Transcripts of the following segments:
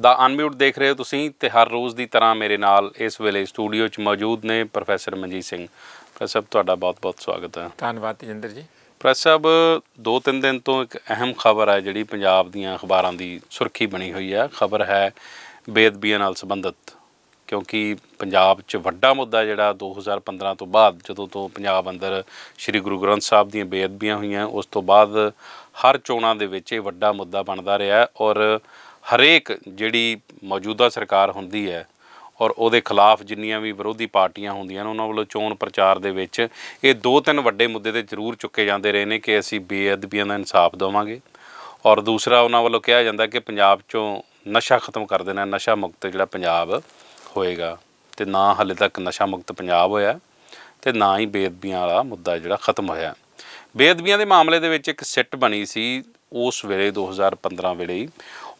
ਦਾ unmute ਦੇਖ ਰਹੇ ਹੋ ਤੁਸੀਂ ਤੇ ਹਰ ਰੋਜ਼ ਦੀ ਤਰ੍ਹਾਂ ਮੇਰੇ ਨਾਲ ਇਸ ਵੇਲੇ ਸਟੂਡੀਓ 'ਚ ਮੌਜੂਦ ਨੇ ਪ੍ਰੋਫੈਸਰ ਮਨਜੀਤ ਸਿੰਘ। ਪ੍ਰੋਫੈਸਰ ਸਾਹਿਬ ਤੁਹਾਡਾ ਬਹੁਤ-ਬਹੁਤ ਸਵਾਗਤ ਹੈ। ਧੰਨਵਾਦ ਤੇਜਿੰਦਰ ਜੀ। ਪ੍ਰੋਫੈਸਰ ਸਾਹਿਬ ਦੋ ਤਿੰਨ ਦਿਨ ਤੋਂ ਇੱਕ ਅਹਿਮ ਖਬਰ ਹੈ ਜਿਹੜੀ ਪੰਜਾਬ ਦੀਆਂ ਅਖਬਾਰਾਂ ਦੀ ਸੁਰਖੀ ਬਣੀ ਹੋਈ ਹੈ। ਖਬਰ ਹੈ ਬੇਅਦਬੀਆਂ ਨਾਲ ਸੰਬੰਧਿਤ ਕਿਉਂਕਿ ਪੰਜਾਬ 'ਚ ਵੱਡਾ ਮੁੱਦਾ ਜਿਹੜਾ 2015 ਤੋਂ ਬਾਅਦ ਜਦੋਂ ਤੋਂ ਪੰਜਾਬ ਅੰਦਰ ਸ੍ਰੀ ਗੁਰੂ ਗ੍ਰੰਥ ਸਾਹਿਬ ਦੀਆਂ ਬੇਅਦਬੀਆਂ ਹੋਈਆਂ ਉਸ ਤੋਂ ਬਾਅਦ ਹਰ ਚੋਣਾਂ ਦੇ ਵਿੱਚ ਇਹ ਵੱਡਾ ਮੁੱਦਾ ਬਣਦਾ ਰਿਹਾ ਔਰ ਹਰੇਕ ਜਿਹੜੀ ਮੌਜੂਦਾ ਸਰਕਾਰ ਹੁੰਦੀ ਹੈ ਔਰ ਉਹਦੇ ਖਿਲਾਫ ਜਿੰਨੀਆਂ ਵੀ ਵਿਰੋਧੀ ਪਾਰਟੀਆਂ ਹੁੰਦੀਆਂ ਨੇ, ਉਹਨਾਂ ਵੱਲੋਂ ਚੋਣ ਪ੍ਰਚਾਰ ਦੇ ਵਿੱਚ ਇਹ ਦੋ ਤਿੰਨ ਵੱਡੇ ਮੁੱਦੇ ਤੇ ਜ਼ਰੂਰ ਚੁੱਕੇ ਜਾਂਦੇ ਰਹੇ ਨੇ ਕਿ ਅਸੀਂ ਬੇਅਦਬੀਆਂ ਦਾ ਇਨਸਾਫ ਦੇਵਾਂਗੇ ਔਰ ਦੂਸਰਾ ਉਹਨਾਂ ਵੱਲੋਂ ਕਿਹਾ ਜਾਂਦਾ ਕਿ ਪੰਜਾਬ 'ਚੋਂ ਨਸ਼ਾ ਖਤਮ ਕਰ ਦੇਣਾ, ਨਸ਼ਾ ਮੁਕਤ ਜਿਹੜਾ ਪੰਜਾਬ ਹੋਏਗਾ ਤੇ ਨਾ ਹਲੇ ਤੱਕ ਨਸ਼ਾ ਮੁਕਤ ਪੰਜਾਬ ਹੋਇਆ ਤੇ ਨਾ ਹੀ ਬੇਅਦਬੀਆਂ ਵਾਲਾ ਮੁੱਦਾ ਜਿਹੜਾ ਖਤਮ ਹੋਇਆ। ਬੇਅਦਬੀਆਂ ਦੇ ਮਾਮਲੇ ਦੇ ਵਿੱਚ ਇੱਕ ਸਿੱਟ ਬਣੀ ਸੀ ਉਸ ਵੇਲੇ 2015 ਵੇਲੇ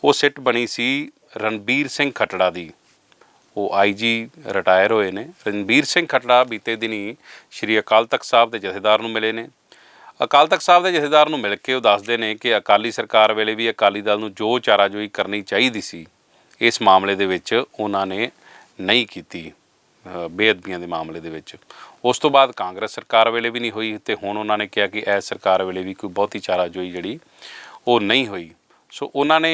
ਉਹ ਸਿੱਟ ਬਣੀ ਸੀ ਰਣਬੀਰ ਸਿੰਘ ਖਟੜਾ ਦੀ। ਉਹ ਆਈਜੀ ਰਿਟਾਇਰ ਹੋਏ ਨੇ। ਰਣਬੀਰ ਸਿੰਘ ਖਟੜਾ ਬੀਤੇ ਦਿਨੀ ਸ਼੍ਰੀ ਅਕਾਲ ਤਖਤ ਸਾਹਿਬ ਦੇ ਜਥੇਦਾਰ ਨੂੰ ਮਿਲੇ ਨੇ। ਅਕਾਲ ਤਖਤ ਸਾਹਿਬ ਦੇ ਜਥੇਦਾਰ ਨੂੰ ਮਿਲ ਕੇ ਉਹ ਦੱਸਦੇ ਨੇ ਕਿ ਅਕਾਲੀ ਸਰਕਾਰ ਵੇਲੇ ਵੀ ਅਕਾਲੀ ਦਲ ਨੂੰ ਜੋ ਚਾਰਾਜੋਈ ਕਰਨੀ ਚਾਹੀਦੀ ਸੀ, ਇਸ ਮਾਮਲੇ ਦੇ ਵਿੱਚ ਉਹਨਾਂ ਨੇ ਨਹੀਂ ਕੀਤੀ ਬੇਅਦਬੀਆਂ ਦੇ ਮਾਮਲੇ ਦੇ ਵਿੱਚ। ਉਸ ਤੋਂ ਬਾਅਦ ਕਾਂਗਰਸ ਸਰਕਾਰ ਵੇਲੇ ਵੀ ਨਹੀਂ ਹੋਈ ਤੇ ਹੁਣ ਉਹਨਾਂ ਨੇ ਕਿਹਾ ਕਿ ਇਸ ਸਰਕਾਰ ਵੇਲੇ ਵੀ ਕੋਈ ਬਹੁਤੀ ਚਾਰਾਜੋਈ ਜਿਹੜੀ ਉਹ ਨਹੀਂ ਹੋਈ। ਸੋ ਉਹਨਾਂ ਨੇ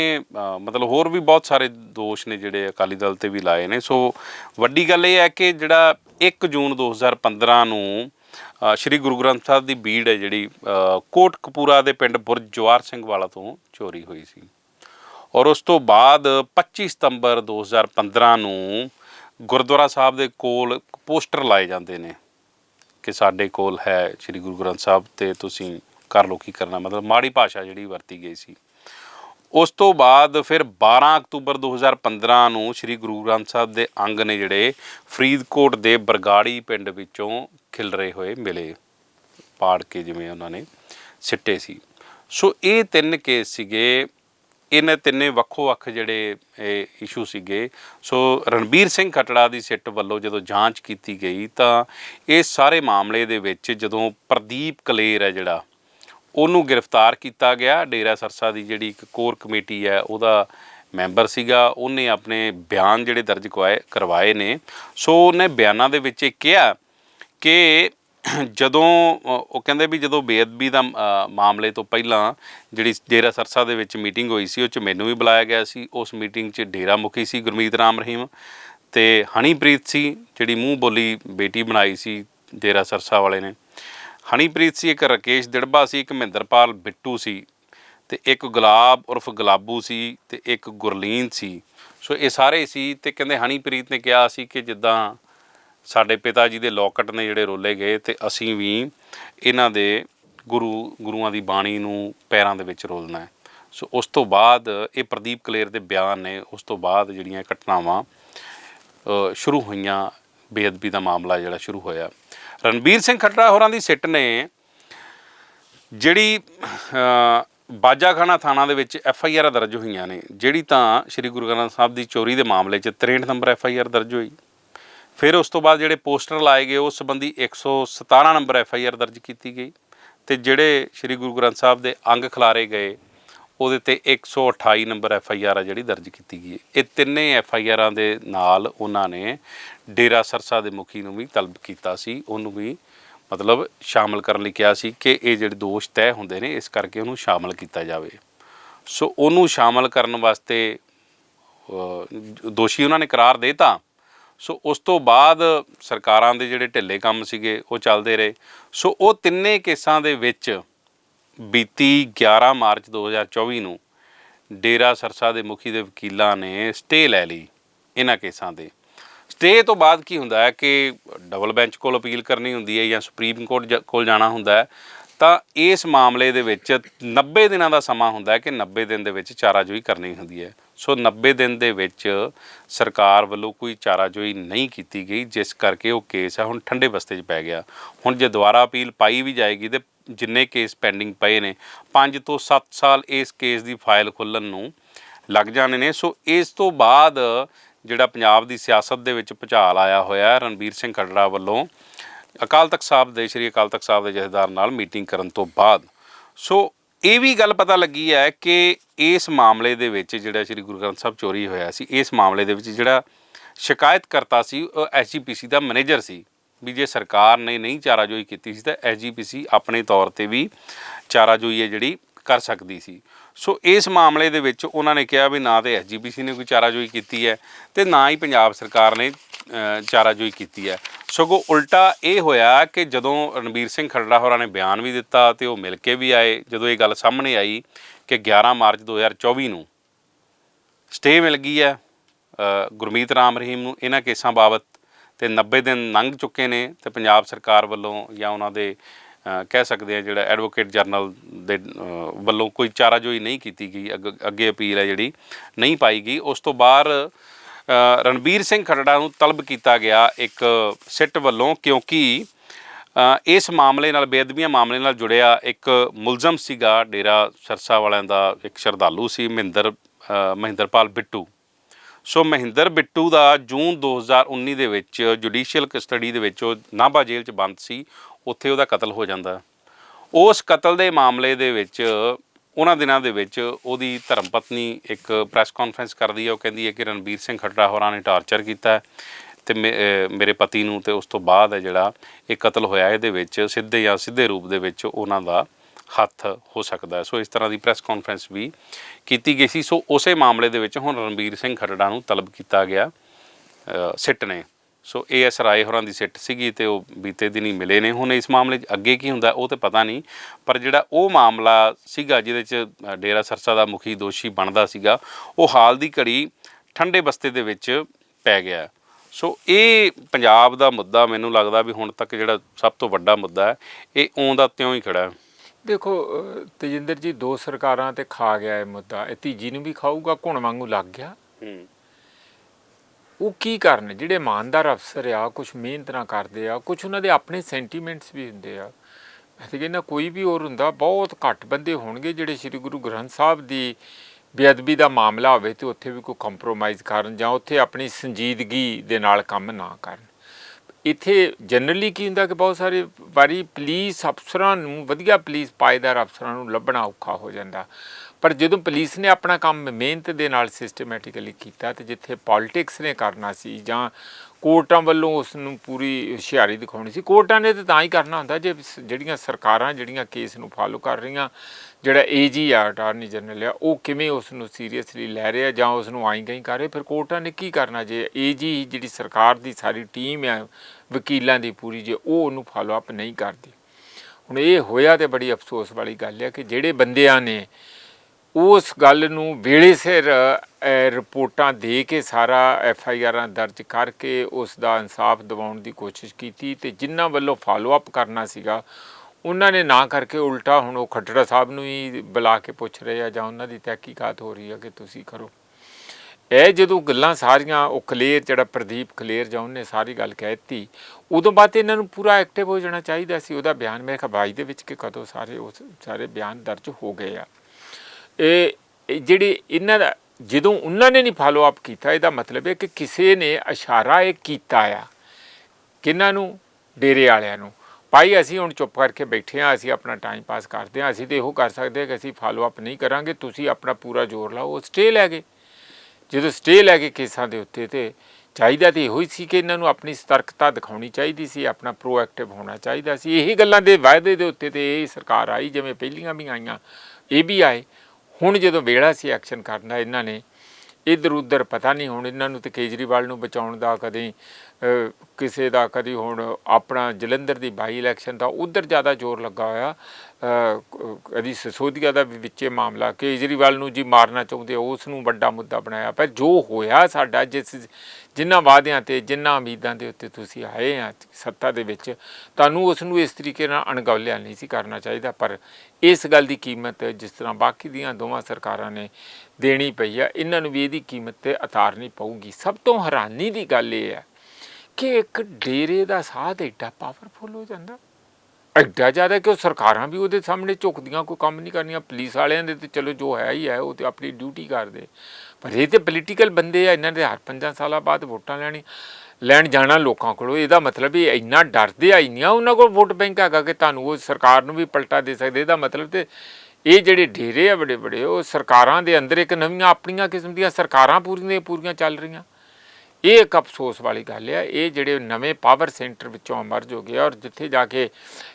ਮਤਲਬ ਹੋਰ ਵੀ ਬਹੁਤ ਸਾਰੇ ਦੋਸ਼ ਨੇ ਜਿਹੜੇ ਅਕਾਲੀ ਦਲ ਤੇ ਵੀ ਲਾਏ ਨੇ। ਸੋ ਵੱਡੀ ਗੱਲ ਇਹ ਹੈ ਕਿ ਜਿਹੜਾ 1 ਜੂਨ 2015 ਨੂੰ ਸ਼੍ਰੀ ਗੁਰੂ ਗ੍ਰੰਥ ਸਾਹਿਬ ਦੀ ਬੀੜ ਹੈ ਜਿਹੜੀ ਅ, ਕੋਟ ਕਪੂਰਾ ਦੇ ਪਿੰਡ ਬੁਰਜ ਜਵਾਰ ਸਿੰਘ ਵਾਲਾ ਤੋਂ ਚੋਰੀ ਹੋਈ ਸੀ। ਔਰ ਉਸ ਤੋਂ ਬਾਅਦ 25 ਸਤੰਬਰ 2015 ਨੂੰ ਗੁਰਦੁਆਰਾ ਸਾਹਿਬ ਦੇ ਕੋਲ ਪੋਸਟਰ ਲਾਏ ਜਾਂਦੇ ਨੇ ਕਿ ਸਾਡੇ ਕੋਲ ਹੈ ਸ੍ਰੀ ਗੁਰੂ ਗ੍ਰੰਥ ਸਾਹਿਬ ਤੇ ਤੁਸੀਂ ਕਰ ਲਓ ਕੀ ਕਰਨਾ। ਮਤਲਬ ਮਾੜੀ ਭਾਸ਼ਾ ਜਿਹੜੀ ਵਰਤੀ ਗਈ ਸੀ। ਉਸ ਤੋਂ ਬਾਅਦ ਫਿਰ 12 ਅਕਤੂਬਰ 2015 ਨੂੰ ਸ੍ਰੀ ਗੁਰੂ ਗ੍ਰੰਥ ਸਾਹਿਬ ਦੇ ਅੰਗ ਨੇ ਜਿਹੜੇ ਫਰੀਦਕੋਟ ਦੇ ਬਰਗਾੜੀ ਪਿੰਡ ਵਿੱਚੋਂ ਖਿਲਰੇ ਹੋਏ ਮਿਲੇ ਪਾੜ ਕੇ ਜਿਵੇਂ ਉਹਨਾਂ ਨੇ ਸਿੱਟੇ ਸੀ। ਸੋ ਇਹ ਤਿੰਨ ਕੇਸ ਸੀਗੇ। ਇਹਨਾਂ ਤਿੰਨੇ ਵੱਖੋ ਵੱਖ ਜਿਹੜੇ ਇਹ ਇਸ਼ੂ ਸੀਗੇ। ਸੋ ਰਣਬੀਰ ਸਿੰਘ ਖਟੜਾ ਦੀ ਸਿੱਟ ਵੱਲੋਂ ਜਦੋਂ ਜਾਂਚ ਕੀਤੀ ਗਈ ਤਾਂ ਇਹ ਸਾਰੇ ਮਾਮਲੇ ਦੇ ਵਿੱਚ ਜਦੋਂ ਪ੍ਰਦੀਪ ਕਲੇਰ ਹੈ ਜਿਹੜਾ ਉਹਨੂੰ ਗ੍ਰਿਫਤਾਰ ਕੀਤਾ ਗਿਆ। ਡੇਰਾ ਸਰਸਾ ਦੀ ਜਿਹੜੀ ਇੱਕ ਕੋਰ ਕਮੇਟੀ ਹੈ, ਉਹਦਾ ਮੈਂਬਰ ਸੀਗਾ। ਉਹਨੇ ਆਪਣੇ ਬਿਆਨ ਜਿਹੜੇ ਦਰਜ ਕਰਵਾਏ ਕਰਵਾਏ ਨੇ। ਸੋ ਉਹਨੇ ਬਿਆਨਾਂ ਦੇ ਵਿੱਚ ਇਹ ਕਿਹਾ ਕਿ ਜਦੋਂ ਉਹ ਕਹਿੰਦੇ ਵੀ ਜਦੋਂ ਬੇਅਦਬੀ ਦਾ ਮਾਮਲੇ ਤੋਂ ਪਹਿਲਾਂ ਜਿਹੜੀ ਡੇਰਾ ਸਰਸਾ ਦੇ ਵਿੱਚ ਮੀਟਿੰਗ ਹੋਈ ਸੀ, ਉਹ ਚ ਮੈਨੂੰ ਵੀ ਬੁਲਾਇਆ ਗਿਆ ਸੀ। ਉਸ ਮੀਟਿੰਗ 'ਚ ਡੇਰਾ ਮੁਖੀ ਸੀ ਗੁਰਮੀਤ ਰਾਮ ਰਹੀਮ ਤੇ ਹਨੀਪ੍ਰੀਤ ਸੀ, ਜਿਹੜੀ ਮੂੰਹ ਬੋਲੀ ਬੇਟੀ ਬਣਾਈ ਸੀ ਡੇਰਾ ਸਰਸਾ ਵਾਲੇ ਨੇ। ਹਨੀਪ੍ਰੀਤ ਸੀ, ਇੱਕ ਰਕੇਸ਼ ਦਿੜਬਾ ਸੀ, ਇੱਕ ਮਹਿੰਦਰਪਾਲ ਬਿੱਟੂ ਸੀ ਤੇ ਇੱਕ ਗੁਲਾਬ ਉਰਫ ਗੁਲਾਬੂ ਸੀ ਤੇ ਇੱਕ ਗੁਰਲੀਨ ਸੀ। ਸੋ ਇਹ ਸਾਰੇ ਸੀ ਤੇ ਕਹਿੰਦੇ ਹਨੀਪ੍ਰੀਤ ਨੇ ਕਿਹਾ ਸੀ ਕਿ ਜਿੱਦਾਂ ਸਾਡੇ ਪਿਤਾ ਜੀ ਦੇ ਲੋਕਟ ਨੇ ਜਿਹੜੇ ਰੋਲੇ ਗਏ ਤੇ ਅਸੀਂ ਵੀ ਇਹਨਾਂ ਦੇ ਗੁਰੂ, ਗੁਰੂਆਂ ਦੀ ਬਾਣੀ ਨੂੰ ਪੈਰਾਂ ਦੇ ਵਿੱਚ ਰੋਲਣਾ ਹੈ। ਸੋ ਉਸ ਤੋਂ ਬਾਅਦ ਇਹ ਪ੍ਰਦੀਪ ਕਲੇਰ ਦੇ ਬਿਆਨ ਨੇ, ਉਸ ਤੋਂ ਬਾਅਦ ਜਿਹੜੀਆਂ ਘਟਨਾਵਾਂ ਸ਼ੁਰੂ ਹੋਈਆਂ, ਬੇਅਦਬੀ ਦਾ ਮਾਮਲਾ ਜਿਹੜਾ ਸ਼ੁਰੂ ਹੋਇਆ। ਰਣਬੀਰ ਸਿੰਘ ਖੱਟੜਾ ਹੋਰਾਂ ਦੀ ਸਿੱਟ ਨੇ, ਜਿਹੜੀ ਬਾਜਾਖਾਨਾ ਥਾਣਾ ਦੇ ਵਿੱਚ ਐਫ ਆਈ ਆਰ ਦਰਜ ਹੋਈਆਂ ਨੇ, ਜਿਹੜੀ ਤਾਂ ਸ੍ਰੀ ਗੁਰੂ ਗ੍ਰੰਥ ਸਾਹਿਬ ਦੀ ਚੋਰੀ ਦੇ ਮਾਮਲੇ 'ਚ 63 ਨੰਬਰ ਐਫ ਆਈ ਆਰ ਦਰਜ ਹੋਈ। ਫਿਰ ਉਸ ਤੋਂ ਬਾਅਦ ਜਿਹੜੇ ਪੋਸਟਰ ਲਾਏ ਗਏ, ਉਸ ਸੰਬੰਧੀ 117 ਨੰਬਰ ਐਫ ਆਈ ਆਰ ਦਰਜ ਕੀਤੀ ਗਈ ਤੇ ਜਿਹੜੇ ਸ੍ਰੀ ਗੁਰੂ ਗ੍ਰੰਥ ਸਾਹਿਬ ਦੇ ਅੰਗ ਖਿਲਾਰੇ ਗਏ ਉਹਦੇ ਤੇ 128 ਨੰਬਰ ਐਫ ਆਈ ਆਰ ਆ ਜਿਹੜੀ ਦਰਜ ਕੀਤੀ ਗਈ ਹੈ। ਇਹ ਤਿੰਨੇ ਐਫ ਆਈ ਆਰਾਂ ਦੇ ਨਾਲ ਉਹਨਾਂ ਨੇ ਡੇਰਾ ਸਰਸਾ ਦੇ ਮੁਖੀ ਨੂੰ ਵੀ ਤਲਬ ਕੀਤਾ ਸੀ। ਉਹਨੂੰ ਵੀ ਮਤਲਬ ਸ਼ਾਮਲ ਕਰਨ ਲਈ ਕਿਹਾ ਸੀ ਕਿ ਇਹ ਜਿਹੜੇ ਦੋਸ਼ ਤੈਅ ਹੁੰਦੇ ਨੇ, ਇਸ ਕਰਕੇ ਉਹਨੂੰ ਸ਼ਾਮਲ ਕੀਤਾ ਜਾਵੇ। ਸੋ ਉਹਨੂੰ ਸ਼ਾਮਲ ਕਰਨ ਵਾਸਤੇ ਦੋਸ਼ੀ ਉਹਨਾਂ ਨੇ ਕਰਾਰ ਦੇਤਾ। ਸੋ ਉਸ ਤੋਂ ਬਾਅਦ ਸਰਕਾਰਾਂ ਦੇ ਜਿਹੜੇ ਢਿੱਲੇ ਕੰਮ ਸੀਗੇ, ਉਹ ਚੱਲਦੇ ਰਹੇ। ਸੋ ਉਹ ਤਿੰਨੇ ਕੇਸਾਂ ਦੇ ਵਿੱਚ ਬੀਤੀ 11 ਮਾਰਚ 2024 ਨੂੰ ਡੇਰਾ ਸਰਸਾ ਦੇ ਮੁਖੀ ਦੇ ਵਕੀਲਾਂ ਨੇ ਸਟੇ ਲੈ ਲਈ ਇਹਨਾਂ ਕੇਸਾਂ ਦੇ ਸਟੇ ਤੋਂ ਬਾਅਦ ਕੀ ਹੁੰਦਾ ਹੈ ਕਿ ਡਬਲ ਬੈਂਚ ਕੋਲ ਅਪੀਲ ਕਰਨੀ ਹੁੰਦੀ ਹੈ ਜਾਂ ਸੁਪਰੀਮ ਕੋਰਟ ਜ- ਕੋਲ ਜਾਣਾ ਹੁੰਦਾ ਹੈ, ਤਾਂ ਇਸ ਮਾਮਲੇ ਦੇ ਵਿੱਚ 90 ਦਿਨਾਂ ਦਾ ਸਮਾਂ ਹੁੰਦਾ ਹੈ ਕਿ 90 ਦਿਨ ਦੇ ਵਿੱਚ ਚਾਰਾਜੋਈ ਕਰਨੀ ਹੁੰਦੀ ਹੈ। ਸੋ 90 ਦਿਨ ਦੇ ਵਿੱਚ ਸਰਕਾਰ ਵੱਲੋਂ ਕੋਈ ਚਾਰਾਜੋਈ ਨਹੀਂ ਕੀਤੀ ਗਈ, ਜਿਸ ਕਰਕੇ ਉਹ ਕੇਸ ਹੈ, ਹੁਣ ਠੰਡੇ ਬਸਤੇ 'ਚ ਪੈ ਗਿਆ। ਹੁਣ ਜੇ ਦੁਬਾਰਾ ਅਪੀਲ ਪਾਈ ਵੀ ਜਾਏਗੀ ਤੇ ਜਿੰਨੇ ਕੇਸ ਪੈਂਡਿੰਗ ਪਏ ਨੇ 5 ਤੋਂ 7 ਸਾਲ ਇਸ ਕੇਸ ਦੀ ਫਾਈਲ ਖੁੱਲਣ ਨੂੰ ਲੱਗ ਜਾਣੇ ਨੇ। ਸੋ ਇਸ ਤੋਂ ਬਾਅਦ ਜਿਹੜਾ ਪੰਜਾਬ ਦੀ ਸਿਆਸਤ ਦੇ ਵਿੱਚ ਭੁਚਾਲ ਆਇਆ ਹੋਇਆ ਹੈ, ਰਣਬੀਰ ਸਿੰਘ ਖੱਟੜਾ ਵੱਲੋਂ, ਅਕਾਲ ਤਖਤ ਸਾਹਿਬ ਦੇ, ਸ਼੍ਰੀ ਅਕਾਲ ਤਖਤ ਸਾਹਿਬ ਦੇ ਜਥੇਦਾਰ ਨਾਲ ਮੀਟਿੰਗ ਕਰਨ ਤੋਂ ਬਾਅਦ। ਸੋ ਇਹ ਵੀ ਗੱਲ ਪਤਾ ਲੱਗੀ ਹੈ ਕਿ ਇਸ ਮਾਮਲੇ ਦੇ ਵਿੱਚ ਜਿਹੜਾ ਸ੍ਰੀ ਗੁਰੂ ਗ੍ਰੰਥ ਸਾਹਿਬ ਚੋਰੀ ਹੋਇਆ ਸੀ, ਇਸ ਮਾਮਲੇ ਦੇ ਵਿੱਚ ਜਿਹੜਾ ਸ਼ਿਕਾਇਤਕਰਤਾ ਸੀ, ਉਹ ਐਸਜੀਪੀਸੀ ਦਾ ਮੈਨੇਜਰ ਸੀ। ਵੀ ਜੇ ਸਰਕਾਰ ਨੇ ਨਹੀਂ ਚਾਰਾਜੋਈ ਕੀਤੀ ਸੀ ਤਾਂ ਐਸਜੀਪੀਸੀ ਆਪਣੇ ਤੌਰ ਤੇ ਵੀ ਚਾਰਾਜੋਈ ਹੈ ਜਿਹੜੀ ਕਰ ਸਕਦੀ ਸੀ। ਸੋ ਇਸ ਮਾਮਲੇ ਦੇ ਵਿੱਚ ਉਹਨਾਂ ਨੇ ਕਿਹਾ ਵੀ ਨਾ ਤੇ ਐਸਜੀਪੀਸੀ ਨੇ ਕੋਈ ਚਾਰਾਜੋਈ ਕੀਤੀ ਹੈ ਤੇ ਨਾ ਹੀ ਪੰਜਾਬ ਸਰਕਾਰ ਨੇ ਚਾਰਾਜੋਈ ਕੀਤੀ ਹੈ। ਸਗੋਂ ਉਲਟਾ ਇਹ ਹੋਇਆ ਕਿ ਜਦੋਂ ਰਣਬੀਰ ਸਿੰਘ ਖਰੜਾ ਹੋਰਾਂ ਨੇ ਬਿਆਨ ਵੀ ਦਿੱਤਾ ਤੇ ਉਹ ਮਿਲ ਕੇ ਵੀ ਆਏ, ਜਦੋਂ ਇਹ ਗੱਲ ਸਾਹਮਣੇ ਆਈ ਕਿ 11 ਮਾਰਚ 2024 ਨੂੰ ਸਟੇ ਮਿਲ ਗਈ ਹੈ ਗੁਰਮੀਤ ਰਾਮ ਰਹੀਮ ਨੂੰ ਇਹਨਾਂ ਕੇਸਾਂ ਬਾਬਤ ਤੇ 90 ਦਿਨ ਲੰਘ ਚੁੱਕੇ ਨੇ ਤੇ ਪੰਜਾਬ ਸਰਕਾਰ ਵੱਲੋਂ ਜਾਂ ਉਹਨਾਂ ਦੇ ਕਹਿ ਸਕਦੇ ਆ ਜਿਹੜਾ ਐਡਵੋਕੇਟ ਜਨਰਲ ਦੇ ਵੱਲੋਂ ਕੋਈ ਚਾਰਾਜੋਈ ਨਹੀਂ ਕੀਤੀ ਗਈ, ਅੱਗ- ਅੱਗੇ ਅਪੀਲ ਹੈ ਜਿਹੜੀ ਨਹੀਂ ਪਾਈ ਗਈ। ਉਸ ਤੋਂ ਬਾਅਦ ਰਣਬੀਰ ਸਿੰਘ ਖਰੜਾ ਨੂੰ ਤਲਬ ਕੀਤਾ ਗਿਆ ਇੱਕ ਸਿੱਟ ਵੱਲੋਂ ਕਿਉਂਕਿ ਇਸ ਮਾਮਲੇ ਨਾਲ, ਬੇਅਦਬੀਆਂ ਮਾਮਲੇ ਨਾਲ ਜੁੜਿਆ ਇੱਕ ਮੁਲਜ਼ਮ ਸੀਗਾ, ਡੇਰਾ ਸਰਸਾ ਵਾਲਿਆਂ ਦਾ ਇੱਕ ਸ਼ਰਧਾਲੂ ਸੀ, ਮਹਿੰਦਰ ਮਹਿੰਦਰਪਾਲ ਬਿੱਟੂ। ਸੋ ਮਹਿੰਦਰ ਬਿੱਟੂ ਦਾ ਜੂਨ 2019 ਦੇ ਵਿੱਚ ਜੁਡੀਸ਼ੀਅਲ ਕਸਟਡੀ ਦੇ ਵਿੱਚ ਉਹ ਨਾਭਾ ਜੇਲ੍ਹ 'ਚ ਬੰਦ ਸੀ, ਉੱਥੇ ਉਹਦਾ ਕਤਲ ਹੋ ਜਾਂਦਾ। ਉਸ ਕਤਲ ਦੇ ਮਾਮਲੇ ਦੇ ਵਿੱਚ, ਉਹਨਾਂ ਦਿਨਾਂ ਦੇ ਵਿੱਚ ਉਹਦੀ ਧਰਮ ਪਤਨੀ ਇੱਕ ਪ੍ਰੈਸ ਕਾਨਫਰੰਸ ਕਰਦੀ ਹੈ, ਉਹ ਕਹਿੰਦੀ ਹੈ ਕਿ ਰਣਬੀਰ ਸਿੰਘ ਖੱਟੜਾ ਹੋਰਾਂ ਨੇ ਟਾਰਚਰ ਕੀਤਾ ਹੈ ਤੇ ਮੇ- ਮੇਰੇ ਪਤੀ ਨੂੰ ਤੇ ਉਸ ਤੋਂ ਬਾਅਦ ਹੈ ਜਿਹੜਾ ਇਹ ਕਤਲ ਹੋਇਆ, ਇਹਦੇ ਵਿੱਚ ਸਿੱਧੇ ਜਾਂ ਸਿੱਧੇ ਰੂਪ ਦੇ ਵਿੱਚ ਉਹਨਾਂ ਦਾ ਹੱਥ ਹੋ ਸਕਦਾ ਸੋ ਇਸ ਤਰ੍ਹਾਂ ਦੀ ਪ੍ਰੈਸ ਕਾਨਫਰੰਸ ਵੀ ਕੀਤੀ ਗਈ ਸੀ। ਸੋ ਉਸੇ ਮਾਮਲੇ ਦੇ ਵਿੱਚ ਹੁਣ ਰਣਬੀਰ ਸਿੰਘ ਖੱਟੜਾ ਨੂੰ ਤਲਬ ਕੀਤਾ ਗਿਆ ਸਿੱਟ ਨੇ। ਸੋ ਏਐਸ ਰਾਏ ਹੋਰਾਂ ਦੀ ਸਿੱਟ ਸੀਗੀ ਤੇ ਉਹ ਬੀਤੇ ਦਿਨੀ ਮਿਲੇ ਨੇ। ਹੁਣ ਇਸ ਮਾਮਲੇ 'ਚ ਅੱਗੇ ਕੀ ਹੁੰਦਾ ਉਹ ਤੇ ਪਤਾ ਨਹੀਂ, ਪਰ ਜਿਹੜਾ ਉਹ ਮਾਮਲਾ ਸੀਗਾ ਜਿਹਦੇ 'ਚ ਡੇਰਾ ਸਰਸਾ ਦਾ ਮੁਖੀ ਦੋਸ਼ੀ ਬਣਦਾ ਸੀਗਾ, ਉਹ ਹਾਲ ਦੀ ਘੜੀ ਠੰਡੇ ਬਸਤੇ ਦੇ ਵਿੱਚ ਪੈ ਗਿਆ। ਸੋ ਇਹ ਪੰਜਾਬ ਦਾ ਮੁੱਦਾ ਮੈਨੂੰ ਲੱਗਦਾ ਵੀ ਹੁਣ ਤੱਕ ਜਿਹੜਾ ਸਭ ਤੋਂ ਵੱਡਾ ਮੁੱਦਾ ਹੈ, ਇਹ ਆਉਂਦਾ ਤਿਉਂ ਹੀ ਖੜਾ ਹੈ। ਦੇਖੋ ਤੇਜਿੰਦਰ ਜੀ ਦੋ ਸਰਕਾਰਾਂ ਤੇ ਖਾ ਗਿਆ ਇਹ ਮੁੱਦਾ। ਇਹ ਤੀਜੀ ਨੂੰ ਵੀ ਖਾਊਗਾ ਘੁਣ ਵਾਂਗੂ ਲੱਗ ਗਿਆ। ਉਹ ਕੀ ਕਰਨ? ਜਿਹੜੇ ਇਮਾਨਦਾਰ ਅਫਸਰ ਆ ਕੁਝ ਮਿਹਨਤ ਨਾ ਕਰਦੇ ਆ ਕੁਝ ਉਹਨਾਂ ਦੇ ਆਪਣੇ ਸੈਂਟੀਮੈਂਟਸ ਵੀ ਹੁੰਦੇ ਆ। ਮੈਂ ਤਾਂ ਕਹਿੰਦਾ ਕੋਈ ਵੀ ਹੋਰ ਹੁੰਦਾ ਬਹੁਤ ਘੱਟ ਬੰਦੇ ਹੋਣਗੇ ਜਿਹੜੇ ਸ੍ਰੀ ਗੁਰੂ ਗ੍ਰੰਥ ਸਾਹਿਬ ਦੀ ਬੇਅਦਬੀ ਦਾ ਮਾਮਲਾ ਹੋਵੇ ਤੇ ਉੱਥੇ ਵੀ ਕੋਈ ਕੰਪਰੋਮਾਈਜ਼ ਕਰਨ ਜਾਂ ਉੱਥੇ ਆਪਣੀ ਸੰਜੀਦਗੀ ਦੇ ਨਾਲ ਕੰਮ ਨਾ ਕਰਨ। ਇੱਥੇ ਜਨਰਲੀ ਕੀ ਹੁੰਦਾ ਕਿ ਬਹੁਤ ਸਾਰੇ ਵਾਰੀ ਪੁਲਿਸ ਅਫਸਰਾਂ ਨੂੰ, ਵਧੀਆ ਪੁਲਿਸ ਪਾਏਦਾਰ ਅਫਸਰਾਂ ਨੂੰ ਲੱਭਣਾ ਔਖਾ ਹੋ ਜਾਂਦਾ। ਪਰ ਜਦੋਂ ਪੁਲਿਸ ਨੇ ਆਪਣਾ ਕੰਮ ਮਿਹਨਤ ਦੇ ਨਾਲ ਸਿਸਟਮੈਟਿਕਲੀ ਕੀਤਾ ਤੇ ਜਿੱਥੇ ਪੋਲਿਟਿਕਸ ਨੇ ਕਰਨਾ ਸੀ ਜਾਂ ਕੋਰਟਾਂ ਵੱਲੋਂ ਉਸ ਨੂੰ ਪੂਰੀ ਹੁਸ਼ਿਆਰੀ ਦਿਖਾਉਣੀ ਸੀ, ਕੋਰਟਾਂ ਨੇ ਤਾਂ ਤਾਂ ਹੀ ਕਰਨਾ ਹੁੰਦਾ ਜੇ ਜਿਹੜੀਆਂ ਸਰਕਾਰਾਂ, ਜਿਹੜੀਆਂ ਕੇਸ ਨੂੰ ਫਾਲੋ ਕਰ ਰਹੀਆਂ ਜਿਹੜਾ ਏਜੀ ਆ ਅਟਾਰਨੀ ਜਨਰਲ ਆ, ਉਹ ਕਿਵੇਂ ਉਸ ਨੂੰ ਸੀਰੀਅਸਲੀ ਲੈ ਰਿਹਾ ਜਾਂ ਉਸ ਨੂੰ ਆਈ ਗਈ ਕਰ ਰਿਹਾ? ਫਿਰ ਕੋਰਟਾਂ ਨੇ ਕੀ ਕਰਨਾ ਜੇ ਏਜੀ ਜਿਹੜੀ ਸਰਕਾਰ ਦੀ ਸਾਰੀ ਟੀਮ ਆ, ਵਕੀਲਾਂ ਦੀ ਪੂਰੀ, ਜੇ ਉਹ ਉਹਨੂੰ ਫਾਲੋ ਅਪ ਨਹੀਂ ਕਰਦੀ? ਹੁਣ ਇਹ ਹੋਇਆ ਤੇ ਬੜੀ ਅਫਸੋਸ ਵਾਲੀ ਗੱਲ ਹੈ ਕਿ ਜਿਹੜੇ ਬੰਦਿਆਂ ਨੇ ਉਸ ਗੱਲ ਨੂੰ ਵੇਲੇ ਸਿਰ ਰਿਪੋਰਟਾਂ ਦੇ ਕੇ ਸਾਰਾ ਐਫ ਆਈ ਆਰਾਂ ਦਰਜ ਕਰਕੇ ਉਸ ਦਾ ਇਨਸਾਫ ਦਿਵਾਉਣ ਦੀ ਕੋਸ਼ਿਸ਼ ਕੀਤੀ ਤੇ ਜਿਨ੍ਹਾਂ ਵੱਲੋਂ ਫਾਲੋ ਅਪ ਕਰਨਾ ਸੀਗਾ ਉਹਨਾਂ ਨੇ ਨਾ ਕਰਕੇ ਉਲਟਾ ਹੁਣ ਉਹ ਖੱਟੜਾ ਸਾਹਿਬ ਨੂੰ ਹੀ ਬੁਲਾ ਕੇ ਪੁੱਛ ਰਹੇ ਆ ਜਾਂ ਉਹਨਾਂ ਦੀ ਤਹਿਕੀਕਾਤ ਹੋ ਰਹੀ ਆ ਕਿ ਤੁਸੀਂ ਕਰੋ। ਇਹ ਜਦੋਂ ਗੱਲਾਂ ਸਾਰੀਆਂ, ਉਹ ਕਲੇਰ ਜਿਹੜਾ ਪ੍ਰਦੀਪ ਕਲੇਰ ਜਾਂ ਉਹਨੇ ਸਾਰੀ ਗੱਲ ਕਹਿ ਦਿੱਤੀ, ਉਦੋਂ ਬਾਅਦ ਇਹਨਾਂ ਨੂੰ ਪੂਰਾ ਐਕਟਿਵ ਹੋ ਜਾਣਾ ਚਾਹੀਦਾ ਸੀ। ਉਹਦਾ ਬਿਆਨ ਮੇਰੇ ਖਿਆਲ ਦੇ ਵਿੱਚ ਕਿ ਕਦੋਂ ਸਾਰੇ ਉਸ, ਸਾਰੇ ਬਿਆਨ ਦਰਜ ਹੋ ਗਏ ਆ। ਇਹ ਜਿਹੜੀ ਇਹਨਾਂ ਦਾ, ਜਦੋਂ ਉਹਨਾਂ ਨੇ ਨਹੀਂ ਫਾਲੋ ਅਪ ਕੀਤਾ, ਇਹਦਾ ਮਤਲਬ ਹੈ ਕਿ ਕਿਸੇ ਨੇ ਇਸ਼ਾਰਾ ਇਹ ਕੀਤਾ ਆ, ਕਿਹਨਾਂ ਨੂੰ? ਡੇਰੇ ਵਾਲਿਆਂ ਨੂੰ। ਭਾਈ, ਅਸੀਂ ਹੁਣ ਚੁੱਪ ਕਰਕੇ ਬੈਠੇ ਆ ਅਸੀਂ ਆਪਣਾ ਟਾਈਮ ਪਾਸ ਕਰਦੇ ਆ ਅਸੀਂ ਤੇ ਇਹੋ ਕਰ ਸਕਦੇ ਹਾਂ ਕਿ ਅਸੀਂ ਫਾਲੋ ਅਪ ਨਹੀਂ ਕਰਾਂਗੇ, ਤੁਸੀਂ ਆਪਣਾ ਪੂਰਾ ਜ਼ੋਰ ਲਾਓ, ਉਹ ਸਟੇ ਲੈ ਗਏ। ਜਦੋਂ ਸਟੇ ਲੈ ਕੇ ਕੇਸਾਂ ਦੇ ਉੱਤੇ ਤੇ ਚਾਹੀਦਾ ਤੇ ਇਹੋ ਹੀ ਸੀ ਕਿ ਇਹਨਾਂ ਨੂੰ ਆਪਣੀ ਸਤਰਕਤਾ ਦਿਖਾਉਣੀ ਚਾਹੀਦੀ ਸੀ, ਆਪਣਾ ਪ੍ਰੋਐਕਟਿਵ ਹੋਣਾ ਚਾਹੀਦਾ ਸੀ। ਇਹੀ ਗੱਲਾਂ ਦੇ ਵਾਅਦੇ ਦੇ ਉੱਤੇ ਤੇ ਇਹ ਸਰਕਾਰ ਆਈ, ਜਿਵੇਂ ਪਹਿਲੀਆਂ ਵੀ ਆਈਆਂ, ਇਹ ਵੀ ਆਏ। ਹੁਣ ਜਦੋਂ ਵੇਲਾ ਸੀ ਐਕਸ਼ਨ ਕਰਨਾ ਇਹਨਾਂ ਨੇ ਇਧਰ ਉਧਰ ਪਤਾ ਨਹੀਂ ਹੁਣ ਇਹਨਾਂ ਨੂੰ ਤੇ ਕੇਜਰੀਵਾਲ ਨੂੰ ਬਚਾਉਣ ਦਾ ਕਦੇ ਕਿਸੇ ਦਾ ਕਦੀ ਹੁਣ ਆਪਣਾ ਜਲੰਧਰ ਦੀ ਬਾਈ ਇਲੈਕਸ਼ਨ ਦਾ ਉਧਰ ਜ਼ਿਆਦਾ ਜ਼ੋਰ ਲੱਗਾ ਹੋਇਆ। ਕਦੀ ਸਸੋਦੀਆ ਦਾ ਵੀ ਵਿੱਚੇ ਮਾਮਲਾ, ਕੇਜਰੀਵਾਲ ਨੂੰ ਜੀ ਮਾਰਨਾ ਚਾਹੁੰਦੇ ਉਸ ਨੂੰ ਵੱਡਾ ਮੁੱਦਾ ਬਣਾਇਆ ਪਰ ਜੋ ਹੋਇਆ ਸਾਡਾ, ਜਿਸ ਜਿਨ੍ਹਾਂ ਵਾਅਦਿਆਂ ਤੇ ਜਿਨ੍ਹਾਂ ਉਮੀਦਾਂ ਦੇ ਉੱਤੇ ਤੁਸੀਂ ਆਏ ਆ ਸੱਤਾ ਦੇ ਵਿੱਚ, ਤੁਹਾਨੂੰ ਉਸ ਨੂੰ ਇਸ ਤਰੀਕੇ ਨਾਲ ਅਣਗੌਲਿਆ ਨਹੀਂ ਸੀ ਕਰਨਾ ਚਾਹੀਦਾ। ਪਰ ਇਸ ਗੱਲ ਦੀ ਕੀਮਤ ਜਿਸ ਤਰ੍ਹਾਂ ਬਾਕੀ ਦੀਆਂ ਦੋਵਾਂ ਸਰਕਾਰਾਂ ਨੇ ਦੇਣੀ ਪਈ ਆ, ਇਹਨਾਂ ਨੂੰ ਵੀ ਇਹਦੀ ਕੀਮਤ ਤੇ ਉਤਾਰਨੀ ਪਊਗੀ। ਸਭ ਤੋਂ ਹੈਰਾਨੀ ਦੀ ਗੱਲ ਇਹ ਹੈ ਕਿ ਇੱਕ ਡੇਰੇ ਦਾ ਸਾਧ ਐਡਾ ਪਾਵਰਫੁਲ ਹੋ ਜਾਂਦਾ। ਐਡਾ ਜ਼ਿਆਦਾ ਕਿ ਉਹ ਸਰਕਾਰਾਂ ਵੀ ਉਹਦੇ ਸਾਹਮਣੇ ਝੁਕਦੀਆਂ, ਕੋਈ ਕੰਮ ਨਹੀਂ ਕਰਨੀਆਂ। ਪੁਲਿਸ ਵਾਲਿਆਂ ਦੇ ਤੇ ਚਲੋ ਜੋ ਹੈ ਹੀ ਹੈ, ਉਹ ਤੇ ਆਪਣੀ ਡਿਊਟੀ ਕਰਦੇ। ਪਰ ਇਹ ਤੇ ਪੋਲੀਟੀਕਲ ਬੰਦੇ ਆ, ਇਹਨਾਂ ਦੇ ਹਰ ਪੰਜਾਂ ਸਾਲਾਂ ਬਾਅਦ ਵੋਟਾਂ ਲੈਣੀ, ਲੈਣ ਜਾਣਾ ਲੋਕਾਂ ਕੋਲੋਂ। ਇਹਦਾ ਮਤਲਬ ਇਹ ਇੰਨਾ ਡਰਦੇ ਆ, ਇੰਨੀਆਂ ਉਹਨਾਂ ਕੋਲ ਵੋਟ ਬੈਂਕ ਹੈਗਾ ਕਿ ਤੁਹਾਨੂੰ ਉਹ ਸਰਕਾਰ ਨੂੰ ਵੀ ਪਲਟਾ ਦੇ ਸਕਦੇ। ਇਹਦਾ ਮਤਲਬ ਤੇ ਇਹ ਜਿਹੜੇ ਡੇਰੇ ਆ ਬੜੇ ਬੜੇ ਉਹ ਸਰਕਾਰਾਂ ਦੇ ਅੰਦਰ ਇੱਕ ਨਵੀਆਂ ਆਪਣੀਆਂ ਕਿਸਮ ਦੀਆਂ ਸਰਕਾਰਾਂ ਪੂਰੀਆਂ ਪੂਰੀਆਂ ਚੱਲ ਰਹੀਆਂ। ਇਹ ਇੱਕ ਅਫਸੋਸ ਵਾਲੀ ਗੱਲ ਆ, ਇਹ ਜਿਹੜੇ ਨਵੇਂ ਪਾਵਰ ਸੈਂਟਰ ਵਿੱਚੋਂ ਅਮਰਜ ਹੋ ਗਏ ਆ ਔਰ ਜਿੱਥੇ ਜਾ ਕੇ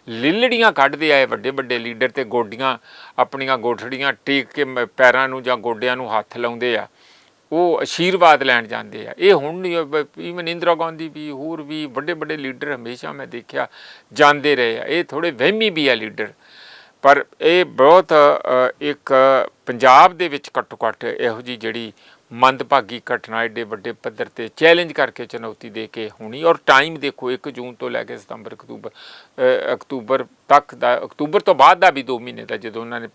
ਲਿਲੜੀਆਂ ਕੱਢਦੇ ਆਏ ਵੱਡੇ ਵੱਡੇ ਲੀਡਰ ਤੇ ਗੋਡੀਆਂ, ਆਪਣੀਆਂ ਗੋਠੜੀਆਂ ਟੇਕ ਕੇ ਮ- ਪੈਰਾਂ ਨੂੰ ਜਾਂ ਗੋਡਿਆਂ ਨੂੰ ਹੱਥ ਲਾਉਂਦੇ ਆ, ਉਹ ਆਸ਼ੀਰਵਾਦ ਲੈਣ ਜਾਂਦੇ ਆ। ਇਹ ਹੁਣ ਨਹੀਂ ਇਵਨ ਇੰਦਰਾ ਗਾਂਧੀ ਵੀ, ਹੋਰ ਵੀ ਵੱਡੇ ਵੱਡੇ ਲੀਡਰ ਹਮੇਸ਼ਾ ਮੈਂ ਦੇਖਿਆ ਜਾਂਦੇ ਰਹੇ ਆ। ਇਹ ਥੋੜੇ ਵਹਿਮੀ ਵੀ ਆ ਲੀਡਰ। ਪਰ ਇਹ ਬਹੁਤ ਇੱਕ ਪੰਜਾਬ ਦੇ ਵਿੱਚ ਘੱਟੋ ਘੱਟ ਇਹੋ ਜੀ ਜਿਹੜੀ ਮੰਦਭਾਗੀ ਘਟਨਾ ਏਡੇ ਵੱਡੇ ਪੱਧਰ ਤੇ ਚੈਲੰਜ ਕਰਕੇ ਚੁਣੌਤੀ ਦੇ ਕੇ ਹੋਣੀ ਔਰ ਟਾਈਮ ਦੇਖੋ 1 ਜੂਨ ਤੋਂ ਲੈ ਕੇ ਸਤੰਬਰ ਅਕਤੂਬਰ ਅਕਤੂਬਰ ਤੱਕ ਦਾ ਅਕਤੂਬਰ ਤੋਂ ਬਾਅਦ ਦਾ ਵੀ 2 ਮਹੀਨੇ ਦਾ ਜਦੋਂ ਉਹਨਾਂ ਨੇ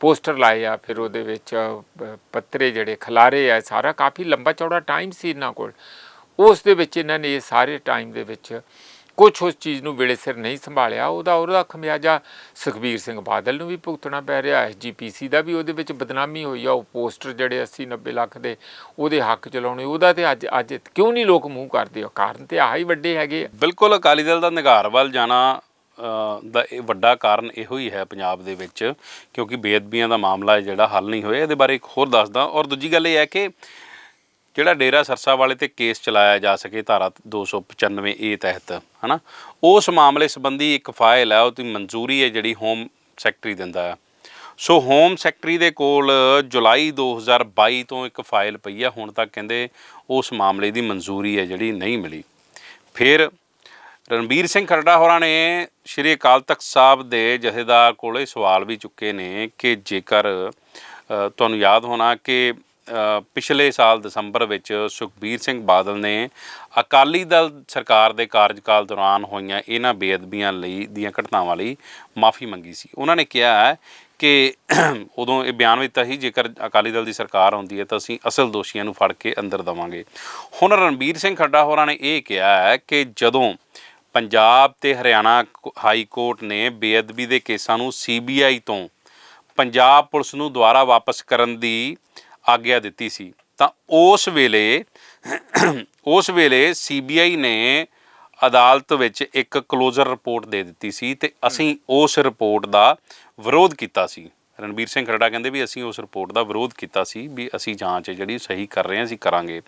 ਪੋਸਟਰ ਲਾਏ ਆ ਫਿਰ ਉਹਦੇ ਵਿੱਚ ਅ, ਪੱਤਰੇ ਜਿਹੜੇ ਖਿਲਾਰੇ ਆ ਸਾਰਾ ਕਾਫੀ ਲੰਬਾ ਚੌੜਾ ਟਾਈਮ ਸੀ ਇਹਨਾਂ ਕੋਲ। ਉਸ ਦੇ ਵਿੱਚ ਇਹਨਾਂ ਨੇ ਇਹ ਸਾਰੇ ਟਾਈਮ ਦੇ ਵਿੱਚ ਕੁਝ ਉਸ ਚੀਜ਼ ਨੂੰ ਵੇਲੇ ਸਿਰ ਨਹੀਂ ਸੰਭਾਲਿਆ, ਉਹਦਾ ਉਹਦਾ ਖਮਿਆਜਾ ਸੁਖਬੀਰ ਸਿੰਘ ਬਾਦਲ ਨੂੰ ਵੀ ਭੁਗਤਣਾ ਪੈ ਰਿਹਾ ਐਸਜੀਪੀਸੀ ਦਾ ਵੀ ਉਹਦੇ ਵਿੱਚ ਬਦਨਾਮੀ ਹੋਈ ਆ, ਉਹ ਪੋਸਟਰ ਜਿਹੜੇ 80 90 ਲੱਖ ਦੇ ਉਹਦੇ ਹੱਕ ਚਲਾਉਣੇ ਉਹਦਾ ਤੇ ਅੱਜ ਅੱਜ ਕਿਉਂ ਨਹੀਂ ਲੋਕ ਮੂੰਹ ਕਰਦੇ ਆ? ਕਾਰਨ ਤੇ ਆਹ ਹੀ ਵੱਡੇ ਹੈਗੇ ਆ। ਬਿਲਕੁਲ, ਅਕਾਲੀ ਦਲ ਦਾ ਨਿਗਾਰ ਵੱਲ ਜਾਣਾ ਦਾ ਇਹ ਵੱਡਾ ਕਾਰਨ ਇਹੋ ਹੀ ਹੈ ਪੰਜਾਬ ਦੇ ਵਿੱਚ, ਕਿਉਂਕਿ ਬੇਅਦਬੀਆਂ ਦਾ ਮਾਮਲਾ ਜਿਹੜਾ ਹੱਲ ਨਹੀਂ ਹੋਇਆ, ਇਹਦੇ ਬਾਰੇ ਇੱਕ ਹੋਰ ਦੱਸਦਾ। ਔਰ ਦੂਜੀ ਗੱਲ ਇਹ ਹੈ ਕਿ ਜਿਹੜਾ ਡੇਰਾ ਸਰਸਾ ਵਾਲੇ ਤੇ ਕੇਸ ਚਲਾਇਆ ਜਾ ਸਕੇ ਧਾਰਾ 295 ਏ ਤਹਿਤ, ਹਨਾ? ਉਸ ਮਾਮਲੇ ਸੰਬੰਧੀ ਇੱਕ ਫਾਈਲ ਹੈ ਉਹਦੀ ਮਨਜ਼ੂਰੀ ਹੈ ਜਿਹੜੀ ਹੋਮ ਸੈਕਟਰੀ ਦਿੰਦਾ ਹੈ ਸੋ ਹੋਮ ਸੈਕਟਰੀ ਦੇ ਕੋਲ ਜੁਲਾਈ 2022 ਤੋਂ ਇੱਕ ਫਾਈਲ ਪਈ ਆ, ਹੁਣ ਤੱਕ ਕਹਿੰਦੇ ਉਸ ਮਾਮਲੇ ਦੀ ਮਨਜ਼ੂਰੀ ਹੈ ਜਿਹੜੀ ਨਹੀਂ ਮਿਲੀ। ਫਿਰ ਰਣਬੀਰ ਸਿੰਘ ਖਰੜਾ ਹੋਰਾਂ ਨੇ ਸ਼੍ਰੀ ਅਕਾਲ ਤਖਤ ਸਾਹਿਬ ਦੇ ਜਥੇਦਾਰ ਕੋਲੇ ਸਵਾਲ ਵੀ ਚੁੱਕੇ ਨੇ ਕਿ ਜੇਕਰ ਤੁਹਾਨੂੰ ਯਾਦ ਹੋਣਾ ਕਿ ਪਿਛਲੇ ਸਾਲ ਦਸੰਬਰ ਵਿੱਚ ਸੁਖਬੀਰ ਸਿੰਘ ਬਾਦਲ ਨੇ ਅਕਾਲੀ ਦਲ ਸਰਕਾਰ ਦੇ ਕਾਰਜਕਾਲ ਦੌਰਾਨ ਹੋਈਆਂ ਇਹਨਾਂ ਬੇਅਦਬੀਆਂ ਲਈ ਦੀਆਂ ਘਟਨਾਵਾਂ ਲਈ ਮਾਫੀ ਮੰਗੀ ਸੀ। ਉਹਨਾਂ ਨੇ ਕਿਹਾ ਕਿ ਉਦੋਂ ਇਹ ਬਿਆਨ ਵੀ ਦਿੱਤਾ ਸੀ, ਜੇਕਰ ਅਕਾਲੀ ਦਲ ਦੀ ਸਰਕਾਰ ਆਉਂਦੀ ਹੈ ਤਾਂ ਅਸੀਂ ਅਸਲ ਦੋਸ਼ੀਆਂ ਨੂੰ ਫੜ ਕੇ ਅੰਦਰ ਦਵਾਂਗੇ। ਹੁਣ ਰਣਬੀਰ ਸਿੰਘ ਖੱਡਾ ਹੋਰਾਂ ਨੇ ਇਹ ਕਿਹਾ ਹੈ ਕਿ ਜਦੋਂ ਪੰਜਾਬ ਤੇ ਹਰਿਆਣਾ ਹਾਈ ਕੋਰਟ ਨੇ ਬੇਅਦਬੀ ਦੇ ਕੇਸਾਂ ਨੂੰ ਸੀਬੀਆਈ ਤੋਂ ਪੰਜਾਬ ਪੁਲਿਸ ਨੂੰ ਦੁਬਾਰਾ ਵਾਪਸ ਕਰਨ ਦੀ ਆਗਿਆ ਦਿੱਤੀ ਸੀ। ਤਾਂ ਉਸ ਵੇਲੇ ਉਸ ਵੇਲੇ ਸੀਬੀਆਈ ਨੇ ਅਦਾਲਤ ਵਿੱਚ ਇੱਕ ਕਲੋਜ਼ਰ ਰਿਪੋਰਟ ਦੇ ਦਿੱਤੀ ਸੀ ਤੇ ਅਸੀਂ ਉਸ ਰਿਪੋਰਟ ਦਾ ਵਿਰੋਧ ਕੀਤਾ ਸੀ। ਰਣਬੀਰ ਸਿੰਘ ਖਰੜਾ ਕਹਿੰਦੇ ਵੀ ਅਸੀਂ ਉਸ ਰਿਪੋਰਟ ਦਾ ਵਿਰੋਧ ਕੀਤਾ ਸੀ ਵੀ ਅਸੀਂ ਜਾਂਚ ਜਿਹੜੀ ਸਹੀ ਕਰ ਰਹੇ ਹਾਂ, ਅਸੀਂ ਕਰਾਂਗੇ।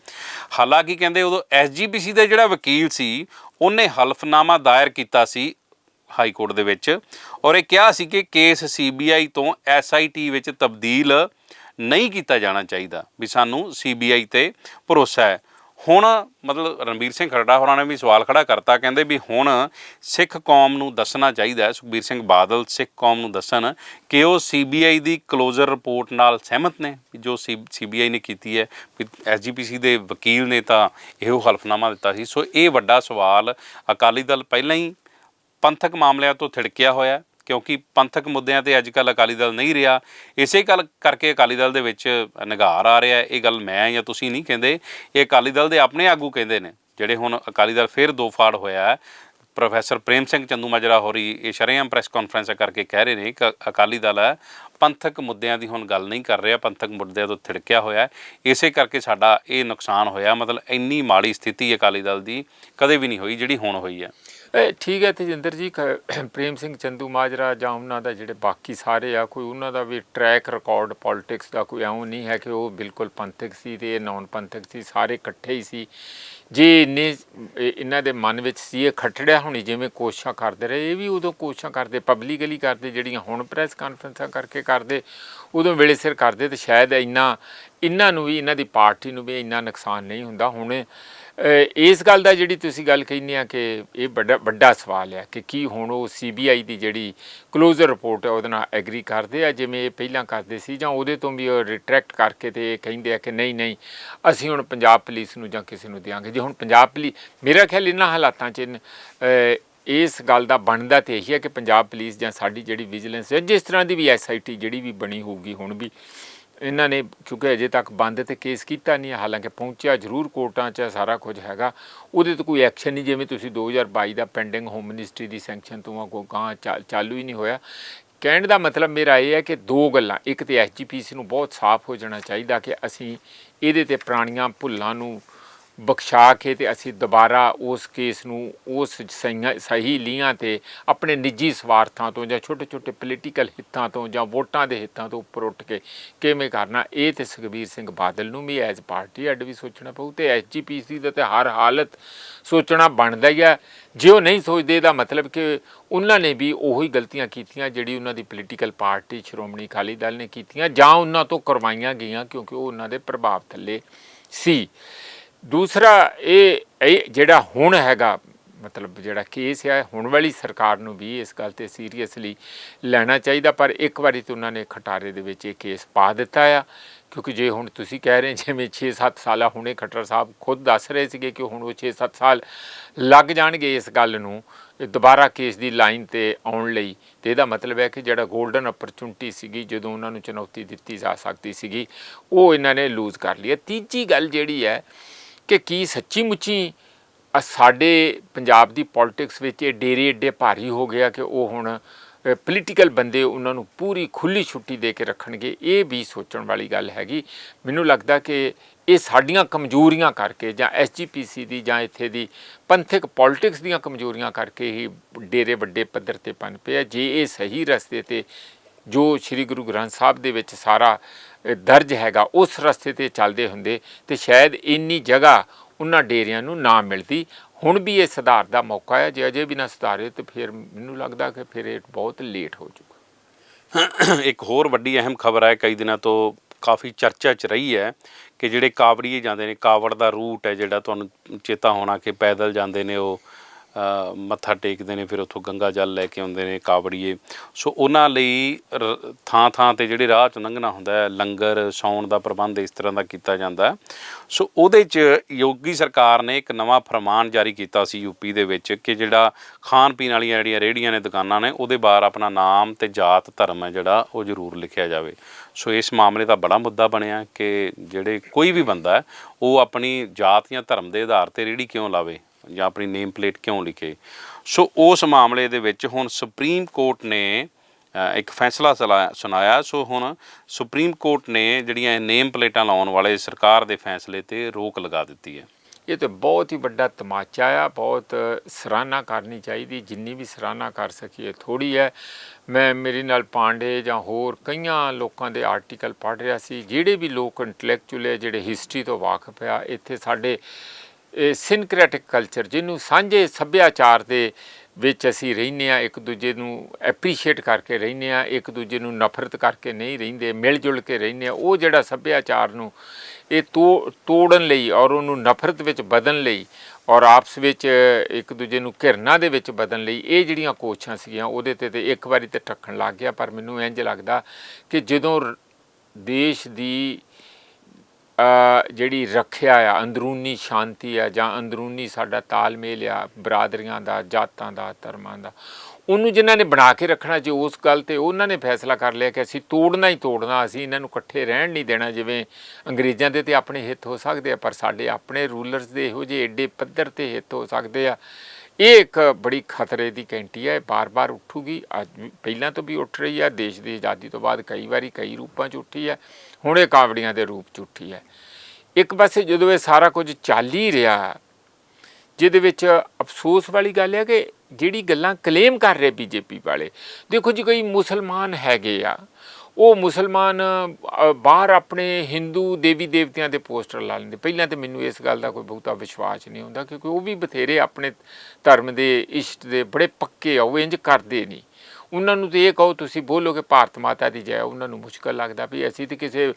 ਹਾਲਾਂਕਿ ਕਹਿੰਦੇ ਉਦੋਂ ਐਸਜੀਪੀਸੀ ਦਾ ਜਿਹੜਾ ਵਕੀਲ ਸੀ, ਉਹਨੇ ਹਲਫਨਾਮਾ ਦਾਇਰ ਕੀਤਾ ਸੀ ਹਾਈ ਕੋਰਟ ਦੇ ਵਿੱਚ ਔਰ ਇਹ ਕਿਹਾ ਸੀ ਕਿ ਕੇਸ ਸੀਬੀਆਈ ਤੋਂ ਐਸਆਈਟੀ ਵਿੱਚ ਤਬਦੀਲ ਨਹੀਂ ਕੀਤਾ ਜਾਣਾ ਚਾਹੀਦਾ ਵੀ ਸਾਨੂੰ ਸੀਬੀਆਈ ਤੇ ਭਰੋਸਾ ਹੈ। ਹੁਣ ਮਤਲਬ ਰਣਬੀਰ ਸਿੰਘ ਖਰੜਾ ਹੋਰਾਂ ਨੇ ਵੀ ਸਵਾਲ ਖੜਾ ਕਰਤਾ, ਕਹਿੰਦੇ ਵੀ ਹੁਣ ਸਿੱਖ ਕੌਮ ਨੂੰ ਦੱਸਣਾ ਚਾਹੀਦਾ ਸੁਖਬੀਰ ਸਿੰਘ ਬਾਦਲ ਸਿੱਖ ਕੌਮ ਨੂੰ ਦੱਸਣ ਕਿ ਉਹ ਸੀਬੀਆਈ ਦੀ ਕਲੋਜ਼ਰ ਰਿਪੋਰਟ ਨਾਲ ਸਹਿਮਤ ਨੇ ਵੀ ਜੋ ਸੀਬੀਆਈ ਨੇ ਕੀਤੀ ਹੈ, ਵੀ ਐਸਜੀਪੀਸੀ ਦੇ ਵਕੀਲ ਨੇ ਤਾਂ ਇਹੋ ਹਲਫਨਾਮਾ ਦਿੱਤਾ ਸੀ। ਸੋ ਇਹ ਵੱਡਾ ਸਵਾਲ ਅਕਾਲੀ ਦਲ ਪਹਿਲਾਂ ਹੀ ਪੰਥਕ ਮਾਮਲਿਆਂ ਤੋਂ ਥਿੜਕਿਆ ਹੋਇਆ ਕਿਉਂਕਿ ਪੰਥਕ ਮੁੱਦਿਆਂ ਤੇ ਅੱਜ ਕੱਲ ਅਕਾਲੀ ਦਲ ਨਹੀਂ ਰਿਹਾ। ਇਸੇ ਗੱਲ ਕਰਕੇ ਅਕਾਲੀ ਦਲ ਦੇ ਵਿੱਚ ਨਿਗਾਰ ਆ ਰਿਹਾ। ਇਹ ਗੱਲ ਮੈਂ ਜਾਂ ਤੁਸੀਂ ਨਹੀਂ ਕਹਿੰਦੇ। ਇਹ ਅਕਾਲੀ ਦਲ ਦੇ ਆਪਣੇ ਆਗੂ ਕਹਿੰਦੇ ਨੇ, ਜਿਹੜੇ ਹੁਣ ਅਕਾਲੀ ਦਲ ਫਿਰ ਦੋ ਫਾੜ ਹੋਇਆ ਪ੍ਰੋਫੈਸਰ ਪ੍ਰੇਮ ਸਿੰਘ ਚੰਦੂ ਮਾਜਰਾ ਹੋਰੀ ਇਹ ਸ਼ਰੇਆਮ ਪ੍ਰੈਸ ਕਾਨਫਰੰਸ ਕਰਕੇ ਕਹਿ ਰਹੇ ਨੇ ਕਿ ਅਕਾਲੀ ਦਲ ਹੈ, ਪੰਥਕ ਮੁੱਦਿਆਂ ਦੀ ਹੁਣ ਗੱਲ ਨਹੀਂ ਕਰ ਰਿਹਾ। ਪੰਥਕ ਮੁੱਦਿਆਂ ਤੋਂ ਥਿੜਕਿਆ ਹੋਇਆ ਇਸੇ ਕਰਕੇ ਸਾਡਾ ਇਹ ਨੁਕਸਾਨ ਹੋਇਆ। ਮਤਲਬ ਇੰਨੀ ਮਾੜੀ ਸਥਿਤੀ ਅਕਾਲੀ ਦਲ ਦੀ ਕਦੇ ਵੀ ਨਹੀਂ ਹੋਈ, ਜਿਹੜੀ ਹੁਣ ਹੋਈ ਹੈ। ਇਹ ਠੀਕ ਹੈ ਤੇਜਿੰਦਰ ਜੀ, ਖ- ਪ੍ਰੇਮ ਸਿੰਘ ਚੰਦੂ ਮਾਜਰਾ ਜਾਂ ਉਹਨਾਂ ਦਾ ਜਿਹੜੇ ਬਾਕੀ ਸਾਰੇ ਆ, ਕੋਈ ਉਹਨਾਂ ਦਾ ਵੀ ਟਰੈਕ ਰਿਕਾਰਡ ਪੋਲਿਟਿਕਸ ਦਾ ਕੋਈ ਐਉਂ ਨਹੀਂ ਹੈ ਕਿ ਉਹ ਬਿਲਕੁਲ ਪੰਥਕ ਸੀ ਤੇ ਇਹ ਨਾਨ ਪੰਥਕ ਸੀ, ਸਾਰੇ ਇਕੱਠੇ ਹੀ ਸੀ। ਜੇ ਇੰਨੇ ਇਹਨਾਂ ਦੇ ਮਨ ਵਿੱਚ ਸੀ, ਇਹ ਖੱਟੜਿਆ ਹੋਣੀ ਜਿਵੇਂ ਕੋਸ਼ਿਸ਼ਾਂ ਕਰਦੇ ਰਹੇ, ਇਹ ਵੀ ਉਦੋਂ ਕੋਸ਼ਿਸ਼ਾਂ ਕਰਦੇ ਪਬਲਿਕਲੀ ਕਰਦੇ, ਜਿਹੜੀਆਂ ਹੁਣ ਪ੍ਰੈਸ ਕਾਨਫਰੰਸਾਂ ਕਰਕੇ ਕਰਦੇ, ਉਦੋਂ ਵੇਲੇ ਸਿਰ ਕਰਦੇ ਤੇ ਸ਼ਾਇਦ ਇੰਨਾ ਇਹਨਾਂ ਨੂੰ ਵੀ, ਇਹਨਾਂ ਦੀ ਪਾਰਟੀ ਨੂੰ ਵੀ ਇੰਨਾ ਨੁਕਸਾਨ ਨਹੀਂ ਹੁੰਦਾ। ਹੁਣ ਇਸ ਗੱਲ ਦਾ ਜਿਹੜੀ ਤੁਸੀਂ ਗੱਲ ਕਹਿੰਦੇ ਆ ਕਿ ਇਹ ਵੱਡਾ ਵੱਡਾ ਸਵਾਲ ਹੈ ਕਿ ਕੀ ਹੁਣ ਉਹ ਸੀਬੀਆਈ ਦੀ ਜਿਹੜੀ ਕਲੋਜ਼ਰ ਰਿਪੋਰਟ ਹੈ ਉਹਦੇ ਨਾਲ ਐਗਰੀ ਕਰਦੇ ਆ, ਜਿਵੇਂ ਇਹ ਪਹਿਲਾਂ ਕਰਦੇ ਸੀ ਜਾਂ ਉਹਦੇ ਤੋਂ ਵੀ ਉਹ ਰਿਟਰੈਕਟ ਕਰਕੇ ਤੇ ਇਹ ਕਹਿੰਦੇ ਆ ਕਿ ਨਹੀਂ ਨਹੀਂ, ਅਸੀਂ ਹੁਣ ਪੰਜਾਬ ਪੁਲਿਸ ਨੂੰ ਜਾਂ ਕਿਸੇ ਨੂੰ ਦਿਆਂਗੇ। ਜੇ ਹੁਣ ਪੰਜਾਬ ਪੁਲਿਸ ਮੇਰਾ ਖਿਆਲ ਇਹਨਾਂ ਹਾਲਾਤਾਂ 'ਚ ਇਸ ਗੱਲ ਦਾ ਬਣਦਾ ਤੇ ਇਹੀ ਹੈ ਕਿ ਪੰਜਾਬ ਪੁਲਿਸ ਜਾਂ ਸਾਡੀ ਜਿਹੜੀ ਵਿਜੀਲੈਂਸ ਹੈ ਜਿਸ ਤਰ੍ਹਾਂ ਦੀ ਵੀ ਐਸਆਈਟੀ ਜਿਹੜੀ ਵੀ ਬਣੀ ਹੋਊਗੀ ਹੁਣ ਵੀ ਇਹਨਾਂ ਨੇ ਕਿਉਂਕਿ ਅਜੇ ਤੱਕ ਬੰਦ ਤੇ ਕੇਸ ਕੀਤਾ ਨਹੀਂ ਹੈ, ਹਾਲਾਂਕਿ ਪਹੁੰਚਿਆ ਜ਼ਰੂਰ ਕੋਰਟਾਂ 'ਚ ਸਾਰਾ ਕੁਝ ਹੈਗਾ। ਉਹਦੇ ਤੇ ਕੋਈ ਐਕਸ਼ਨ ਨਹੀਂ ਜਿਵੇਂ ਤੁਸੀਂ 2022 ਦਾ ਪੈਂਡਿੰਗ ਹੋਮ ਮਿਨਿਸਟਰੀ ਦੀ ਸੈਂਕਸ਼ਨ ਤੋਂ ਆ ਕੋਈ ਗਾਂ ਚਾ- ਚਾਲੂ ਹੀ ਨਹੀਂ ਹੋਇਆ। ਕਹਿਣ ਦਾ ਮਤਲਬ ਮੇਰਾ ਇਹ ਹੈ ਕਿ ਦੋ ਗੱਲਾਂ ਇੱਕ ਤੇ ਐਸਜੀਪੀਸੀ ਨੂੰ ਬਹੁਤ ਸਾਫ਼ ਹੋ ਜਾਣਾ ਚਾਹੀਦਾ ਕਿ ਅਸੀਂ ਇਹਦੇ ਤੇ ਪੁਰਾਣੀਆਂ ਭੁੱਲਾਂ ਨੂੰ ਬਖਸ਼ਾ ਕੇ ਤੇ ਅਸੀਂ ਦੁਬਾਰਾ ਉਸ ਕੇਸ ਨੂੰ ਉਸ ਸਹੀਆਂ- ਸਹੀ ਲੀਹਾਂ ਤੇ ਆਪਣੇ ਨਿੱਜੀ ਸਵਾਰਥਾਂ ਤੋਂ ਜਾਂ ਛੋਟੇ ਛੋਟੇ ਪੋਲੀਟੀਕਲ ਹਿੱਤਾਂ ਤੋਂ ਜਾਂ ਵੋਟਾਂ ਦੇ ਹਿੱਤਾਂ ਤੋਂ ਉੱਪਰ ਉੱਠ ਕੇ ਕਿਵੇਂ ਕਰਨਾ, ਇਹ ਤੇ ਸੁਖਬੀਰ ਸਿੰਘ ਬਾਦਲ ਨੂੰ ਵੀ ਐਜ਼ ਪਾਰਟੀ ਅੱਡ ਵੀ ਸੋਚਣਾ ਪਊ ਤੇ ਐਸਜੀਪੀਸੀ ਦਾ ਤੇ ਹਰ ਹਾਲਤ ਸੋਚਣਾ ਬਣਦਾ ਹੀ ਆ। ਜੇ ਉਹ ਨਹੀਂ ਸੋਚਦੇ, ਇਹਦਾ ਮਤਲਬ ਕਿ ਉਹਨਾਂ ਨੇ ਵੀ ਉਹੀ ਗਲਤੀਆਂ ਕੀਤੀਆਂ ਜਿਹੜੀ ਉਹਨਾਂ ਦੀ ਪੋਲੀਟੀਕਲ ਪਾਰਟੀ ਸ਼੍ਰੋਮਣੀ ਅਕਾਲੀ ਦਲ ਨੇ ਕੀਤੀਆਂ ਜਾਂ ਉਹਨਾਂ ਤੋਂ ਕਰਵਾਈਆਂ ਗਈਆਂ ਕਿਉਂਕਿ ਉਹ ਉਹਨਾਂ ਦੇ ਪ੍ਰਭਾਵ ਥੱਲੇ ਸੀ। ਦੂਸਰਾ, ਇਹ ਇਹ ਜਿਹੜਾ ਹੁਣ ਹੈਗਾ, ਮਤਲਬ ਜਿਹੜਾ ਕੇਸ ਹੈ, ਹੁਣ ਵਾਲੀ ਸਰਕਾਰ ਨੂੰ ਵੀ ਇਸ ਗੱਲ ਤੇ ਸੀਰੀਅਸਲੀ ਲੈਣਾ ਚਾਹੀਦਾ, ਪਰ ਇੱਕ ਵਾਰੀ ਤਾਂ ਉਹਨਾਂ ਨੇ ਖਟਾਰੇ ਦੇ ਵਿੱਚ ਇਹ ਕੇਸ ਪਾ ਦਿੱਤਾ ਆ, ਕਿਉਂਕਿ ਜੇ ਹੁਣ ਤੁਸੀਂ ਕਹਿ ਰਹੇ ਜਿਵੇਂ 6-7 ਸਾਲਾ ਹੁਣੇ ਖੱਟਰ ਸਾਹਿਬ ਖੁਦ ਦੱਸ ਰਹੇ ਸੀਗੇ ਕਿ ਹੁਣ ਉਹ 6-7 ਸਾਲ ਲੱਗ ਜਾਣਗੇ ਇਸ ਗੱਲ ਨੂੰ, ਇਹ ਦੁਬਾਰਾ ਕੇਸ ਦੀ ਲਾਈਨ ਤੇ ਆਉਣ ਲਈ, ਤੇ ਇਹਦਾ ਮਤਲਬ ਹੈ ਕਿ ਜਿਹੜਾ 골ਡਨ ਓਪਰਚੁਨਿਟੀ ਸੀਗੀ, ਜਦੋਂ ਉਹਨਾਂ ਨੂੰ ਚੁਣੌਤੀ ਦਿੱਤੀ ਜਾ ਸਕਦੀ ਸੀਗੀ, ਉਹ ਇਹਨਾਂ ਨੇ ਲੂਜ਼ ਕਰ ਲਈ ਹੈ। ਤੀਜੀ ਗੱਲ ਜਿਹੜੀ ਹੈ ਕਿ ਕੀ ਸੱਚੀ ਮੁੱਚੀ ਸਾਡੇ ਪੰਜਾਬ ਦੀ ਪੋਲਿਟਿਕਸ ਵਿੱਚ ਇਹ ਡੇਰੇ ਏਡੇ ਭਾਰੀ ਹੋ ਗਿਆ ਕਿ ਉਹ ਹੁਣ ਪੋਲੀਟੀਕਲ ਬੰਦੇ ਉਹਨਾਂ ਨੂੰ ਪੂਰੀ ਖੁੱਲੀ ਛੁੱਟੀ ਦੇ ਕੇ ਰੱਖਣਗੇ, ਇਹ ਵੀ ਸੋਚਣ ਵਾਲੀ ਗੱਲ ਹੈਗੀ। ਮੈਨੂੰ ਲੱਗਦਾ ਕਿ ਇਹ ਸਾਡੀਆਂ ਕਮਜ਼ੋਰੀਆਂ ਕਰਕੇ ਜਾਂ ਐਸਜੀਪੀਸੀ ਦੀ ਜਾਂ ਇੱਥੇ ਦੀ ਪੰਥਕ ਪੋਲਿਟਿਕਸ ਦੀਆਂ ਕਮਜ਼ੋਰੀਆਂ ਕਰਕੇ ਹੀ ਡੇਰੇ ਵੱਡੇ ਪੱਧਰ ਤੇ ਪਨ ਪਿਆ। ਜੇ ਇਹ ਸਹੀ ਰਸਤੇ ਤੇ ਜੋ ਸ੍ਰੀ ਗੁਰੂ ਗ੍ਰੰਥ ਸਾਹਿਬ ਦੇ ਵਿੱਚ ਸਾਰਾ ਦਰਜ ਹੈਗਾ, ਉਸ ਰਸਤੇ ਤੇ ਚੱਲਦੇ ਹੁੰਦੇ ਤੇ ਸ਼ਾਇਦ ਇੰਨੀ ਜਗ੍ਹਾ ਉਹਨਾਂ ਡੇਰਿਆਂ ਨੂੰ ਨਾ ਮਿਲਦੀ। ਹੁਣ ਵੀ ਇਹ ਸੁਧਾਰ ਦਾ ਮੌਕਾ ਹੈ, ਜੇ ਅਜੇ ਵੀ ਨਾ ਸੁਧਾਰੇ ਤੇ ਫਿਰ ਮੈਨੂੰ ਲੱਗਦਾ ਕਿ ਫਿਰ ਇਹ ਬਹੁਤ ਲੇਟ ਹੋ ਜਾਊਗਾ। ਇੱਕ ਹੋਰ ਵੱਡੀ ਅਹਿਮ ਖਬਰ ਹੈ, ਕਈ ਦਿਨਾਂ ਤੋਂ ਕਾਫੀ ਚਰਚਾ 'ਚ ਰਹੀ ਹੈ ਕਿ ਜਿਹੜੇ ਕਾਵੜੀਏ ਜਾਂਦੇ ਨੇ, ਕਾਵੜ ਦਾ ਰੂਟ ਹੈ ਜਿਹੜਾ ਤੁਹਾਨੂੰ ਚੇਤਾ ਹੋਣਾ ਕਿ ਪੈਦਲ ਜਾਂਦੇ ਨੇ ਉਹ ਮੱਥਾ ਟੇਕਦੇ ਨੇ, ਫਿਰ ਉੱਥੋਂ ਗੰਗਾ ਜਲ ਲੈ ਕੇ ਆਉਂਦੇ ਨੇ, ਕਾਵੜੀਏ। ਸੋ ਉਹਨਾਂ ਲਈ ਰ- ਥਾਂ ਥਾਂ ਤੇ ਜਿਹੜੇ ਰਾਹ ਚ ਲੰਘਣਾ ਹੁੰਦਾ ਹੈ, ਲੰਗਰ, ਸੌਣ ਦਾ ਪ੍ਰਬੰਧ ਇਸ ਤਰ੍ਹਾਂ ਦਾ ਕੀਤਾ ਜਾਂਦਾ ਸੋ ਉਹਦੇ ਚ ਯੋਗੀ ਸਰਕਾਰ ਨੇ ਇੱਕ ਨਵਾਂ ਫਰਮਾਨ ਜਾਰੀ ਕੀਤਾ ਸੀ ਯੂਪੀ ਦੇ ਵਿੱਚ ਕਿ ਜਿਹੜਾ ਖਾਣ ਪੀਣ ਵਾਲੀਆਂ ਜਿਹੜੀਆਂ ਰੇਹੜੀਆਂ ਨੇ, ਦੁਕਾਨਾਂ ਨੇ, ਉਹਦੇ ਬਾਹਰ ਆਪਣਾ ਨਾਮ ਤੇ ਜਾਤ, ਧਰਮ ਹੈ ਜਿਹੜਾ, ਉਹ ਜ਼ਰੂਰ ਲਿਖਿਆ ਜਾਵੇ। ਸੋ ਇਸ ਮਾਮਲੇ ਦਾ ਬੜਾ ਮੁੱਦਾ ਬਣਿਆ ਕਿ ਜਿਹੜੇ ਕੋਈ ਵੀ ਬੰਦਾ ਉਹ ਆਪਣੀ ਜਾਤ ਜਾਂ ਧਰਮ ਦੇ ਆਧਾਰ ਤੇ ਰੇਹੜੀ ਕਿਉਂ ਲਾਵੇ? ਜਾਂ ਆਪਣੀ ਨੇਮ ਪਲੇਟ ਕਿਉਂ ਲਿਖੇ? ਸੋ ਉਸ ਮਾਮਲੇ ਦੇ ਵਿੱਚ ਹੁਣ ਸੁਪਰੀਮ ਕੋਰਟ ਨੇ ਇੱਕ ਫੈਸਲਾ ਚਲਾ- ਸੁਣਾਇਆ। ਸੋ ਹੁਣ ਸੁਪਰੀਮ ਕੋਰਟ ਨੇ ਜਿਹੜੀਆਂ ਇਹ ਨੇਮ ਪਲੇਟਾਂ ਲਾਉਣ ਵਾਲੇ ਸਰਕਾਰ ਦੇ ਫੈਸਲੇ ਤੇ ਰੋਕ ਲਗਾ ਦਿੱਤੀ ਹੈ। ਇਹ ਤੇ ਬਹੁਤ ਹੀ ਵੱਡਾ ਤਮਾਚਾ ਆ। ਬਹੁਤ ਸਰਾਹਨਾ ਕਰਨੀ ਚਾਹੀਦੀ। ਜਿੰਨੀ ਵੀ ਸਰਾਹਨਾ ਕਰ ਸਕੀਏ ਥੋੜੀ ਹੈ। ਮੈਂ ਮੇਰੇ ਨਾਲ ਪਾਂਡੇ ਜਾਂ ਹੋਰ ਕਈਆਂ ਲੋਕਾਂ ਦੇ ਆਰਟੀਕਲ ਪੜ੍ਹ ਰਿਹਾ ਸੀ। ਜਿਹੜੇ ਵੀ ਲੋਕ ਇੰਟੈਲੈਕਚੁਅਲ ਹੈ, ਜਿਹੜੇ ਹਿਸਟਰੀ ਤੋਂ ਵਾਕਿਫ ਆ, ਇੱਥੇ ਸਾਡੇ ਸਿਨਕ੍ਰੈਟਿਕ ਕਲਚਰ, ਜਿਹਨੂੰ ਸਾਂਝੇ ਸੱਭਿਆਚਾਰ ਦੇ ਵਿੱਚ ਅਸੀਂ ਰਹਿੰਦੇ ਆ ਇੱਕ ਦੂਜੇ ਨੂੰ ਐਪਰੀਸ਼ੀਏਟ ਕਰਕੇ ਰਹਿੰਦੇ ਆ ਇੱਕ ਦੂਜੇ ਨੂੰ ਨਫ਼ਰਤ ਕਰਕੇ ਨਹੀਂ ਰਹਿੰਦੇ, ਮਿਲ ਜੁਲ ਕੇ ਰਹਿੰਦੇ ਆ ਉਹ ਜਿਹੜਾ ਸੱਭਿਆਚਾਰ ਨੂੰ ਇਹ ਤੋ- ਤੋੜਨ ਲਈ ਔਰ ਉਹਨੂੰ ਨਫ਼ਰਤ ਵਿੱਚ ਬਦਲਣ ਲਈ ਔਰ ਆਪਸ ਵਿੱਚ ਇੱਕ ਦੂਜੇ ਨੂੰ ਘਿਰਨਾ ਦੇ ਵਿੱਚ ਬਦਲਣ ਲਈ ਇਹ ਜਿਹੜੀਆਂ ਕੋਸ਼ਿਸ਼ਾਂ ਸੀਗੀਆਂ, ਉਹਦੇ ਤੇ ਤੇ ਇੱਕ ਵਾਰੀ ਤੇ ਟੱਕਣ ਲੱਗ ਗਿਆ, ਪਰ ਮੈਨੂੰ ਇੰਜ ਲੱਗਦਾ ਕਿ ਜਦੋਂ ਦੇਸ਼ ਦੀ ਜਿਹੜੀ ਰੱਖਿਆ ਆ, ਅੰਦਰੂਨੀ ਸ਼ਾਂਤੀ ਆ ਜਾਂ ਅੰਦਰੂਨੀ ਸਾਡਾ ਤਾਲਮੇਲ ਆ, ਬਰਾਦਰੀਆਂ ਦਾ, ਜਾਤਾਂ ਦਾ, ਧਰਮਾਂ ਦਾ, ਉਹਨੂੰ ਜਿਨ੍ਹਾਂ ਨੇ ਬਣਾ ਕੇ ਰੱਖਣਾ ਜੇ ਉਸ ਗੱਲ ਤੇ ਉਹਨਾਂ ਨੇ ਫੈਸਲਾ ਕਰ ਲਿਆ ਕਿ ਅਸੀਂ ਤੋੜਨਾ ਹੀ ਤੋੜਨਾ, ਅਸੀਂ ਇਹਨਾਂ ਨੂੰ ਇਕੱਠੇ ਰਹਿਣ ਨਹੀਂ ਦੇਣਾ, ਜਿਵੇਂ ਅੰਗਰੇਜ਼ਾਂ ਦੇ ਤੇ ਆਪਣੇ ਹਿੱਤ ਹੋ ਸਕਦੇ ਆ, ਪਰ ਸਾਡੇ ਆਪਣੇ ਰੂਲਰਸ ਦੇ ਇਹੋ ਜਿਹੇ ਏਡੇ ਪੱਧਰ ਤੇ ਹਿੱਤ ਹੋ ਸਕਦੇ ਆ। ਇਹ ਇੱਕ ਬੜੀ ਖਤਰੇ ਦੀ ਕੈਂਟੀ ਹੈ ਬਾਰ-ਬਾਰ ਉੱਠੂਗੀ। ਅੱਜ ਵੀ- ਪਹਿਲਾਂ ਤੋਂ ਵੀ ਉੱਠ ਰਹੀ ਹੈ ਦੇਸ਼ ਦੀ ਆਜ਼ਾਦੀ ਤੋਂ ਬਾਅਦ ਕਈ ਵਾਰੀ ਕਈ ਰੂਪਾਂ 'ਚ ਉੱਠੀ ਹੈ ਹੁਣ ਇਹ ਕਾਵੜੀਆਂ ਦੇ ਰੂਪ 'ਚ ਉੱਠੀ ਹੈ। ਇੱਕ ਪਾਸੇ ਜਦੋਂ ਇਹ ਸਾਰਾ ਕੁਝ ਚੱਲ ਹੀ ਰਿਹਾ, ਜਿਹਦੇ ਵਿੱਚ ਅਫਸੋਸ ਵਾਲੀ ਗੱਲ ਹੈ ਕਿ ਜਿਹੜੀ ਗੱਲਾਂ ਕਲੇਮ ਕਰ ਰਹੇ ਬੀਜੇਪੀ ਵਾਲੇ, ਦੇਖੋ ਜੀ ਕੋਈ ਮੁਸਲਮਾਨ ਹੈਗੇ ਆ, ਉਹ ਮੁਸਲਮਾਨ ਬਾਹਰ ਆਪਣੇ ਹਿੰਦੂ ਦੇਵੀ ਦੇਵਤਿਆਂ ਦੇ ਪੋਸਟਰ ਲਾ ਲੈਂਦੇ। ਪਹਿਲਾਂ ਤੇ ਮੈਨੂੰ ਇਸ ਗੱਲ ਦਾ ਕੋਈ ਬਹੁਤਾ ਵਿਸ਼ਵਾਸ ਨਹੀਂ ਹੁੰਦਾ ਕਿਉਂਕਿ ਉਹ ਵੀ ਬਥੇਰੇ ਆਪਣੇ ਧਰਮ ਦੇ ਇਸ਼ਟ ਦੇ ਬੜੇ ਪੱਕੇ ਆ, ਉਹ ਇੰਜ ਕਰਦੇ ਨਹੀਂ। ਉਹਨਾਂ ਨੂੰ ਤੇ ਇਹ ਕਹੋ, ਤੁਸੀਂ ਬੋਲੋ ਕਿ ਭਾਰਤ ਮਾਤਾ ਦੀ ਜੈ, ਉਹਨਾਂ ਨੂੰ ਮੁਸ਼ਕਲ ਲੱਗਦਾ ਵੀ ਅਸੀਂ ਤੇ ਕਿਸੇ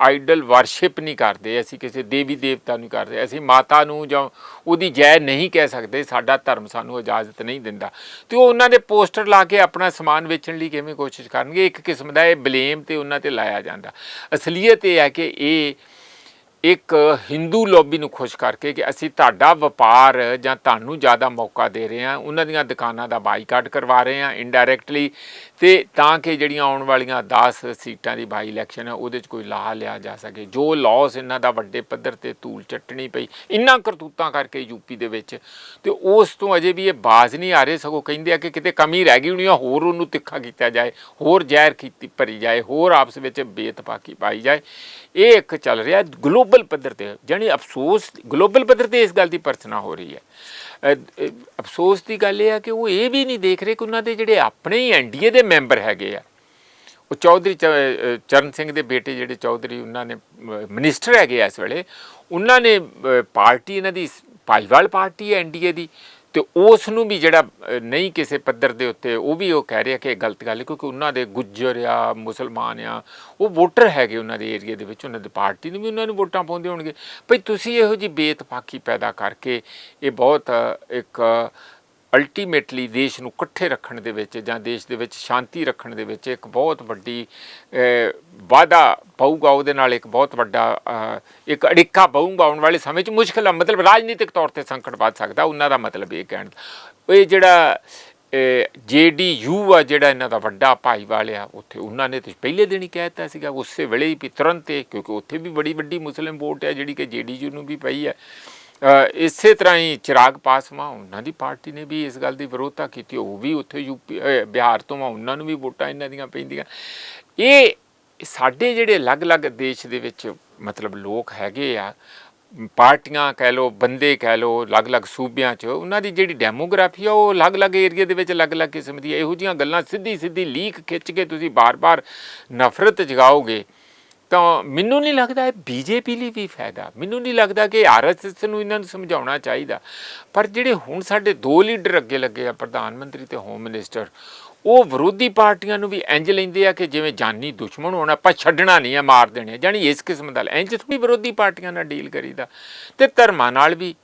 ਆਈਡਲ ਵਰਸ਼ਿਪ ਨਹੀਂ ਕਰਦੇ, ਅਸੀਂ ਕਿਸੇ ਦੇਵੀ ਦੇਵਤਾ ਨਹੀਂ ਕਰਦੇ, ਅਸੀਂ ਮਾਤਾ ਨੂੰ ਜਾਂ ਉਹਦੀ ਜੈ ਨਹੀਂ ਕਹਿ ਸਕਦੇ, ਸਾਡਾ ਧਰਮ ਸਾਨੂੰ ਇਜਾਜ਼ਤ ਨਹੀਂ ਦਿੰਦਾ। ਤੇ ਉਹ ਉਹਨਾਂ ਦੇ ਪੋਸਟਰ ਲਾ ਕੇ ਆਪਣਾ ਸਮਾਨ ਵੇਚਣ ਲਈ ਕਿਵੇਂ ਕੋਸ਼ਿਸ਼ ਕਰਨਗੇ, ਇੱਕ ਕਿਸਮ ਦਾ ਇਹ ਬਲੇਮ ਤੇ ਉਹਨਾਂ ਤੇ ਲਾਇਆ ਜਾਂਦਾ। ਅਸਲੀਅਤ ਇਹ ਹੈ ਕਿ ਇਹ ਇੱਕ ਹਿੰਦੂ ਲੌਬੀ ਨੂੰ ਖੁਸ਼ ਕਰਕੇ ਕਿ ਅਸੀਂ ਤੁਹਾਡਾ ਵਪਾਰ ਜਾਂ ਤੁਹਾਨੂੰ ਜ਼ਿਆਦਾ ਮੌਕਾ ਦੇ ਰਹੇ ਹਾਂ, ਉਹਨਾਂ ਦੀਆਂ ਦੁਕਾਨਾਂ ਦਾ ਬਾਈਕਾਟ ਕਰਵਾ ਰਹੇ ਹਾਂ ਇਨਡਾਇਰੈਕਟਲੀ ਤੇ ਤਾਂ ਕਿ ਜਿਹੜੀਆਂ ਆਉਣ ਵਾਲੀਆਂ 10 ਸੀਟਾਂ ਦੀ ਬਾਈ ਇਲੈਕਸ਼ਨ ਹੈ ਉਹਦੇ 'ਚ ਕੋਈ ਲਾਹਾ ਲਿਆ ਜਾ ਸਕੇ। ਜੋ ਲਾਸ ਇਹਨਾਂ ਦਾ ਵੱਡੇ ਪੱਧਰ ਤੇ ਧੂਲ ਚੱਟਣੀ ਪਈ, ਇੰਨਾ ਕਰਤੂਤਾਂ ਕਰਕੇ ਯੂਪੀ ਦੇ ਵਿੱਚ ਤੇ ਉਸ ਤੋਂ ਅਜੇ ਵੀ ਇਹ ਬਾਜ਼ ਨਹੀਂ ਆ ਰਹੇ, ਸਗੋਂ ਕਹਿੰਦੇ ਆ ਕਿ ਕਿਤੇ ਕਮੀ ਰਹਿ ਗਈ ਹੋਣੀ ਆ, ਹੋਰ ਉਹਨੂੰ ਤਿੱਖਾ ਕੀਤਾ ਜਾਏ, ਹੋਰ ਜ਼ਹਿਰ ਕੀਤੀ ਭਰੀ ਜਾਏ, ਹੋਰ ਆਪਸ ਵਿੱਚ ਬੇਤਫਾਕੀ ਪਾਈ ਜਾਏ। ਇਹ ਇੱਕ ਚੱਲ ਰਿਹਾ ਗਲੋਬਲ ਪੱਧਰ ਤੇ ਜਾਨੀ ਅਫਸੋਸ ਗਲੋਬਲ ਪੱਧਰ ਤੇ ਇਸ ਗੱਲ ਦੀ ਪਰਚਨਾ ਹੋ ਰਹੀ ਹੈ ਅਫਸੋਸ ਦੀ ਗੱਲ ਇਹ ਆ ਕਿ ਉਹ ਇਹ ਵੀ ਨਹੀਂ ਦੇਖ ਰਹੇ ਕਿ ਉਹਨਾਂ ਦੇ ਜਿਹੜੇ ਆਪਣੇ ਹੀ ਐਨਡੀਏ ਦੇ ਮੈਂਬਰ ਹੈਗੇ ਆ ਉਹ ਚੌਧਰੀ ਚ- ਚਰਨ ਸਿੰਘ ਦੇ ਬੇਟੇ ਜਿਹੜੇ ਚੌਧਰੀ ਉਹਨਾਂ ਨੇ ਮਿਨਿਸਟਰ ਹੈਗੇ ਆ ਇਸ ਵੇਲੇ ਉਹਨਾਂ ਨੇ ਪਾਰਟੀ ਇਹਨਾਂ ਦੀ ਭਾਈਵਾਲ ਪਾਰਟੀ ਹੈ ਐਨਡੀਏ ਦੀ ਤੇ ਉਸ ਨੂੰ ਵੀ ਜਿਹੜਾ ਨਹੀਂ ਕਿਸੇ ਪੱਧਰ ਦੇ ਉੱਤੇ ਉਹ ਵੀ ਉਹ ਕਹਿ ਰਿਹਾ ਕਿ ਇਹ ਗਲਤ ਗੱਲ ਹੈ, ਕਿਉਂਕਿ ਉਹਨਾਂ ਦੇ ਗੁੱਜਰ ਆ, ਮੁਸਲਮਾਨ ਆ, ਉਹ ਵੋਟਰ ਹੈਗੇ ਉਹਨਾਂ ਦੇ ਏਰੀਆ ਦੇ ਵਿੱਚ, ਉਹਨਾਂ ਦੀ ਪਾਰਟੀ ਨੂੰ ਵੀ ਉਹਨਾਂ ਨੂੰ ਵੋਟਾਂ ਪਾਉਂਦੇ ਹੋਣਗੇ। ਭਈ ਤੁਸੀਂ ਇਹੋ ਜੀ ਬੇਤਫਾਕੀ ਪੈਦਾ ਕਰਕੇ ਇਹ ਬਹੁਤ ਇੱਕ ਅਲਟੀਮੇਟਲੀ ਦੇਸ਼ ਨੂੰ ਇਕੱਠੇ ਰੱਖਣ ਦੇ ਵਿੱਚ ਜਾਂ ਦੇਸ਼ ਦੇ ਵਿੱਚ ਸ਼ਾਂਤੀ ਰੱਖਣ ਦੇ ਵਿੱਚ ਇੱਕ ਬਹੁਤ ਵੱਡੀ ਅਹ, ਵਾਧਾ ਪਊਗਾ ਉਹਦੇ ਨਾਲ ਇੱਕ ਬਹੁਤ ਵੱਡਾ ਇੱਕ ਅੜਿੱਕਾ ਪਊਗਾ ਆਉਣ ਵਾਲੇ ਸਮੇਂ 'ਚ ਮੁਸ਼ਕਲ ਮਤਲਬ ਰਾਜਨੀਤਿਕ ਤੌਰ ਤੇ ਸੰਕਟ ਵੱਧ ਸਕਦਾ ਉਹਨਾਂ ਦਾ ਮਤਲਬ ਇਹ ਕਹਿਣ ਦਾ। ਇਹ ਜਿਹੜਾ ਜੇਡੀਯੂ ਆ ਜਿਹੜਾ ਇਹਨਾਂ ਦਾ ਵੱਡਾ ਭਾਈਵਾਲ ਆ ਉੱਥੇ ਉਹਨਾਂ ਨੇ ਤੇ ਪਹਿਲੇ ਦਿਨ ਹੀ ਕਹਿ ਦਿੱਤਾ ਸੀਗਾ ਉਸੇ ਵੇਲੇ ਹੀ ਵੀ ਤੁਰੰਤ ਹੀ, ਕਿਉਂਕਿ ਉੱਥੇ ਵੀ ਬੜੀ ਵੱਡੀ ਮੁਸਲਿਮ ਵੋਟ ਹੈ ਜਿਹੜੀ ਕਿ ਜੇਡੀਯੂ ਨੂੰ ਵੀ ਪਈ ਹੈ ਇਸੇ ਤਰ੍ਹਾਂ ਹੀ ਚਿਰਾਗ ਪਾਸਵਾਨ ਉਹਨਾਂ ਦੀ ਪਾਰਟੀ ਨੇ ਵੀ ਇਸ ਗੱਲ ਦੀ ਵਿਰੋਧਤਾ ਕੀਤੀ ਉਹ ਵੀ ਉੱਥੇ ਯੂਪੀ ਅ, ਬਿਹਾਰ ਤੋਂ ਆ ਉਹਨਾਂ ਨੂੰ ਵੀ ਵੋਟਾਂ ਇਹਨਾਂ ਦੀਆਂ ਪੈਂਦੀਆਂ। ਇਹ ਸਾਡੇ ਜਿਹੜੇ ਅਲੱਗ-ਅਲੱਗ ਦੇਸ਼ ਦੇ ਵਿੱਚ ਮਤਲਬ ਲੋਕ ਹੈਗੇ ਆ ਪਾਰਟੀਆਂ ਕਹਿ ਲਓ ਬੰਦੇ ਕਹਿ ਲਓ ਅਲੱਗ-ਅਲੱਗ ਸੂਬਿਆਂ 'ਚ ਉਹਨਾਂ ਦੀ ਜਿਹੜੀ ਡੈਮੋਗ੍ਰਾਫੀ ਆ ਉਹ ਅਲੱਗ-ਅਲੱਗ ਏਰੀਆ ਦੇ ਵਿੱਚ ਅਲੱਗ-ਅਲੱਗ ਕਿਸਮ ਦੀ ਇਹੋ ਜਿਹੀਆਂ ਗੱਲਾਂ ਸਿੱਧੀ-ਸਿੱਧੀ ਲੀਕ ਖਿੱਚ ਕੇ ਤੁਸੀਂ ਬਾਰ-ਬਾਰ ਨਫ਼ਰਤ ਜਗਾਓਗੇ ਤਾਂ ਮੈਨੂੰ ਨਹੀਂ ਲੱਗਦਾ ਇਹ ਬੀਜੇਪੀ ਲਈ ਵੀ ਫਾਇਦਾ। ਮੈਨੂੰ ਨਹੀਂ ਲੱਗਦਾ ਕਿ ਆਰਐਸਐਸ ਨੂੰ ਇਹਨਾਂ ਨੂੰ ਸਮਝਾਉਣਾ ਚਾਹੀਦਾ। ਪਰ ਜਿਹੜੇ ਹੁਣ ਸਾਡੇ ਦੋ ਲੀਡਰ ਅੱਗੇ ਲੱਗੇ ਆ, ਪ੍ਰਧਾਨ ਮੰਤਰੀ ਤੇ ਹੋਮ ਮਿਨਿਸਟਰ ਉਹ ਵਿਰੋਧੀ ਪਾਰਟੀਆਂ ਨੂੰ ਵੀ ਇੰਜ ਲੈਂਦੇ ਆ ਕਿ ਜਿਵੇਂ ਜਾਨੀ ਦੁਸ਼ਮਣ ਹੋਣਾ, ਆਪਾਂ ਛੱਡਣਾ ਨਹੀਂ ਆ, ਮਾਰ ਦੇਣੇ ਆ। ਜਾਣੀ ਇਸ ਕਿਸਮ ਦਾ ਇੰਜ ਵੀ ਵਿਰੋਧੀ ਪਾਰਟੀਆਂ ਨਾਲ ਡੀਲ ਕਰੀਦਾ। ਤੇ ਧਰਮਾਂ ਨਾਲ ਵੀ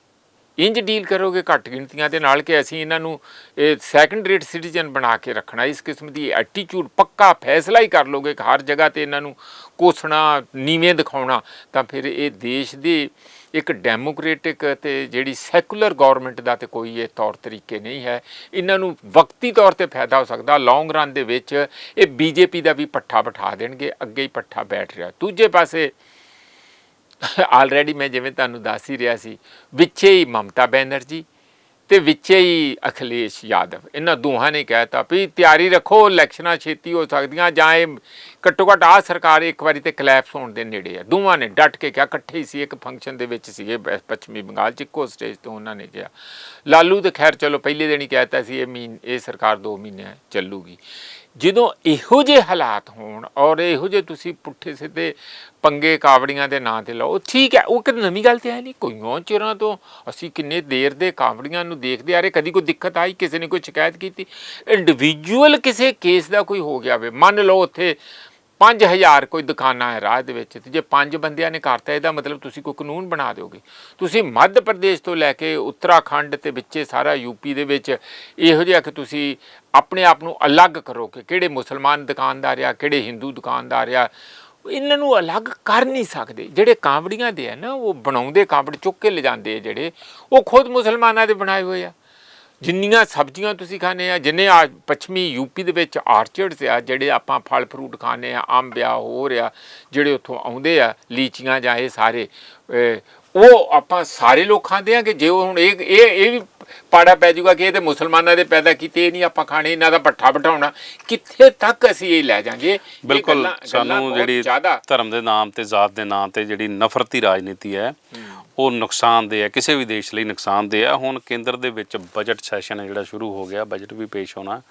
ਇੰਜ ਡੀਲ ਕਰੋਗੇ ਘੱਟ ਗਿਣਤੀਆਂ ਦੇ ਨਾਲ ਕਿ ਅਸੀਂ ਇਹਨਾਂ ਨੂੰ, ਇਹ ਸੈਕੰਡ ਰੇਟ ਸਿਟੀਜ਼ਨ ਬਣਾ ਕੇ ਰੱਖਣਾ, ਇਸ ਕਿਸਮ ਦੀ ਐਟੀਟਿਊਡ ਪੱਕਾ ਫੈਸਲਾ ਹੀ ਕਰ ਲੋਗੇ ਕਿ ਹਰ ਜਗ੍ਹਾ ਤੇ ਇਹਨਾਂ ਨੂੰ ਕੋਸਣਾ, ਨੀਵੇਂ ਦਿਖਾਉਣਾ, ਤਾਂ ਫਿਰ ਇਹ ਦੇਸ਼ ਦੀ ਇੱਕ ਡੈਮੋਕ੍ਰੈਟਿਕ ਤੇ ਜਿਹੜੀ ਸੈਕੂਲਰ ਗਵਰਨਮੈਂਟ ਦਾ ਤੇ ਕੋਈ ਇਹ ਤੌਰ ਤਰੀਕੇ ਨਹੀਂ ਹੈ। ਇਹਨਾਂ ਨੂੰ ਵਕਤੀ ਤੌਰ ਤੇ ਫਾਇਦਾ ਹੋ ਸਕਦਾ ਲੌਂਗ ਰਨ ਦੇ ਵਿੱਚ ਇਹ ਬੀਜੇਪੀ ਦਾ ਵੀ ਪੱਠਾ ਬਿਠਾ ਦੇਣਗੇ, ਅੱਗੇ ਹੀ ਪੱਠਾ ਬੈਠ ਰਿਹਾ। ਦੂਜੇ ਪਾਸੇ ਆਲਰੇਡੀ ਮੈਂ ਜਿਵੇਂ ਤੁਹਾਨੂੰ ਦੱਸ ਹੀ ਰਿਹਾ ਸੀ, ਵਿੱਚੇ ਹੀ ਮਮਤਾ ਬੈਨਰਜੀ ਤੇ ਵਿੱਚੇ ਹੀ ਅਖਿਲੇਸ਼ ਯਾਦਵ। ਇਹਨਾਂ ਦੋਹਾਂ ਨੇ ਕਹਿਤਾ ਵੀ ਤਿਆਰੀ ਰੱਖੋ, ਇਲੈਕਸ਼ਨਾਂ ਛੇਤੀ ਹੋ ਸਕਦੀਆਂ ਜਾਂ ਇਹ ਘੱਟੋ ਘੱਟ ਆ ਸਰਕਾਰ ਇੱਕ ਵਾਰੀ ਤੇ ਕਲੈਪਸ ਹੋਣ ਦੇ ਨੇੜੇ ਆ। ਦੋਵਾਂ ਨੇ ਡਟ ਕੇ ਕਿਹਾ, ਇਕੱਠੇ ਹੀ ਸੀ, ਇੱਕ ਫੰਕਸ਼ਨ ਦੇ ਵਿੱਚ ਸੀਗੇ ਪ- ਪੱਛਮੀ ਬੰਗਾਲ ਚ, ਇੱਕੋ ਸਟੇਜ ਤੋਂ ਉਹਨਾਂ ਨੇ ਕਿਹਾ। ਲਾਲੂ ਤੇ ਖੈਰ ਚਲੋ, ਪਹਿਲੇ ਦਿਨ ਹੀ ਕਹਿਤਾ ਸੀ, ਇਹ ਮਹੀਨ, ਇਹ ਸਰਕਾਰ 2 ਮਹੀਨੇ ਚੱਲੂਗੀ। ਜਦੋਂ ਇਹੋ ਜਿਹੇ ਹਾਲਾਤ ਹੋਣ ਔਰ ਇਹੋ ਜਿਹੇ ਤੁਸੀਂ ਪੁੱਠੇ ਸਿੱਧੇ ਪੰਗੇ ਕਾਵੜੀਆਂ ਦੇ ਨਾਂ ਤੇ ਲਾਓ, ਠੀਕ ਹੈ, ਉਹ ਕਿ ਨਵੀਂ ਗੱਲ ਤੇ ਹੈ ਨਹੀਂ ਕੋਈਆਂ ਚਿਰਾਂ ਤੋਂ ਅਸੀਂ ਕਿੰਨੇ ਦੇਰ ਦੇ ਕਾਵੜੀਆਂ ਨੂੰ ਦੇਖਦੇ ਆ ਰਹੇ, ਕਦੀ ਕੋਈ ਦਿੱਕਤ ਆਈ, ਕਿਸੇ ਨੇ ਕੋਈ ਸ਼ਿਕਾਇਤ ਕੀਤੀ? ਇੰਡੀਵਿਜੂਅਲ ਕਿਸੇ ਕੇਸ ਦਾ ਕੋਈ ਹੋ ਗਿਆ ਵੇ, ਮੰਨ ਲਓ ਉੱਥੇ 5000 ਕੋਈ ਦੁਕਾਨਾਂ ਹੈ ਰਾਹ ਦੇ ਵਿੱਚ ਤੇ ਜੇ ਪੰਜ ਬੰਦਿਆਂ ਨੇ ਕਰਤਾ, ਇਹਦਾ ਮਤਲਬ ਤੁਸੀਂ ਕੋਈ ਕਾਨੂੰਨ ਬਣਾ ਦਿਓਗੇ। ਤੁਸੀਂ ਮੱਧ ਪ੍ਰਦੇਸ਼ ਤੋਂ ਲੈ ਕੇ ਉੱਤਰਾਖੰਡ ਤੇ ਵਿੱਚੇ ਸਾਰਾ ਯੂਪੀ ਦੇ ਵਿੱਚ ਇਹੋ ਜਿਹਾ ਕਿ ਤੁਸੀਂ ਆਪਣੇ ਆਪ ਨੂੰ ਅਲੱਗ ਕਰੋ ਕਿ ਕਿਹੜੇ ਮੁਸਲਮਾਨ ਦੁਕਾਨਦਾਰ ਆ, ਕਿਹੜੇ ਹਿੰਦੂ ਦੁਕਾਨਦਾਰ ਆ, ਇਹਨਾਂ ਨੂੰ ਅਲੱਗ ਕਰ ਨਹੀਂ ਸਕਦੇ। ਜਿਹੜੇ ਕਾਂਵੜੀਆਂ ਦੇ ਆ ਨਾ, ਉਹ ਬਣਾਉਂਦੇ ਕਾਂਵੜ, ਚੁੱਕ ਕੇ ਲਿਜਾਂਦੇ ਆ ਜਿਹੜੇ, ਉਹ ਖੁਦ ਮੁਸਲਮਾਨਾਂ ਦੇ ਬਣਾਏ ਹੋਏ ਆ। ਜਿੰਨੀਆਂ ਸਬਜ਼ੀਆਂ ਤੁਸੀਂ ਖਾਣੇ ਆ ਜਿੰਨੇ ਆ ਪੱਛਮੀ ਯੂਪੀ ਦੇ ਵਿੱਚ ਆਰਚਰਡਸ ਆ ਜਿਹੜੇ ਆਪਾਂ ਫਲ ਫਰੂਟ ਖਾਣੇ ਆ ਅੰਬ ਆ ਹੋਰ ਆ ਜਿਹੜੇ ਉੱਥੋਂ ਆਉਂਦੇ ਆ ਲੀਚੀਆਂ ਜਾਂ ਇਹ ਸਾਰੇ ਉਹ ਆਪਾਂ ਸਾਰੇ ਲੋਕ ਖਾਂਦੇ ਆ ਕਿ ਜੇ ਉਹ ਹੁਣ ਇਹ ਇਹ ਇਹ ਵੀ ਪਾੜਾ ਪੈ ਜਾਊਗਾ ਕਿ ਇਹ ਤੇ ਮੁਸਲਮਾਨਾਂ ਦੇ ਪੈਦਾ ਕੀਤੇ ਇਹ ਨਹੀਂ ਆਪਾਂ ਖਾਣੇ ਇਹਨਾਂ ਦਾ ਪੱਠਾ ਬਿਠਾਉਣਾ। ਕਿੱਥੇ ਤੱਕ ਅਸੀਂ ਇਹ ਲੈ ਜਾਾਂਗੇ? ਬਿਲਕੁਲ ਸਾਨੂੰ ਜਿਹੜੀ ਧਰਮ ਦੇ ਨਾਮ ਤੇ ਜ਼ਾਤ ਦੇ ਨਾਮ ਤੇ ਜਿਹੜੀ ਨਫ਼ਰਤੀ ਰਾਜਨੀਤੀ ਹੈ। ਉਹ ਨੁਕਸਾਨਦੇਹ ਹੈ ਕਿਸੇ ਵੀ ਦੇਸ਼ ਲਈ ਨੁਕਸਾਨਦੇਹ ਹੈ। ਹੁਣ ਕੇਂਦਰ ਦੇ ਵਿੱਚ ਬਜਟ ਸੈਸ਼ਨ ਹੈ ਜਿਹੜਾ ਸ਼ੁਰੂ ਹੋ ਗਿਆ ਬਜਟ ਵੀ ਪੇਸ਼ ਹੋਣਾ।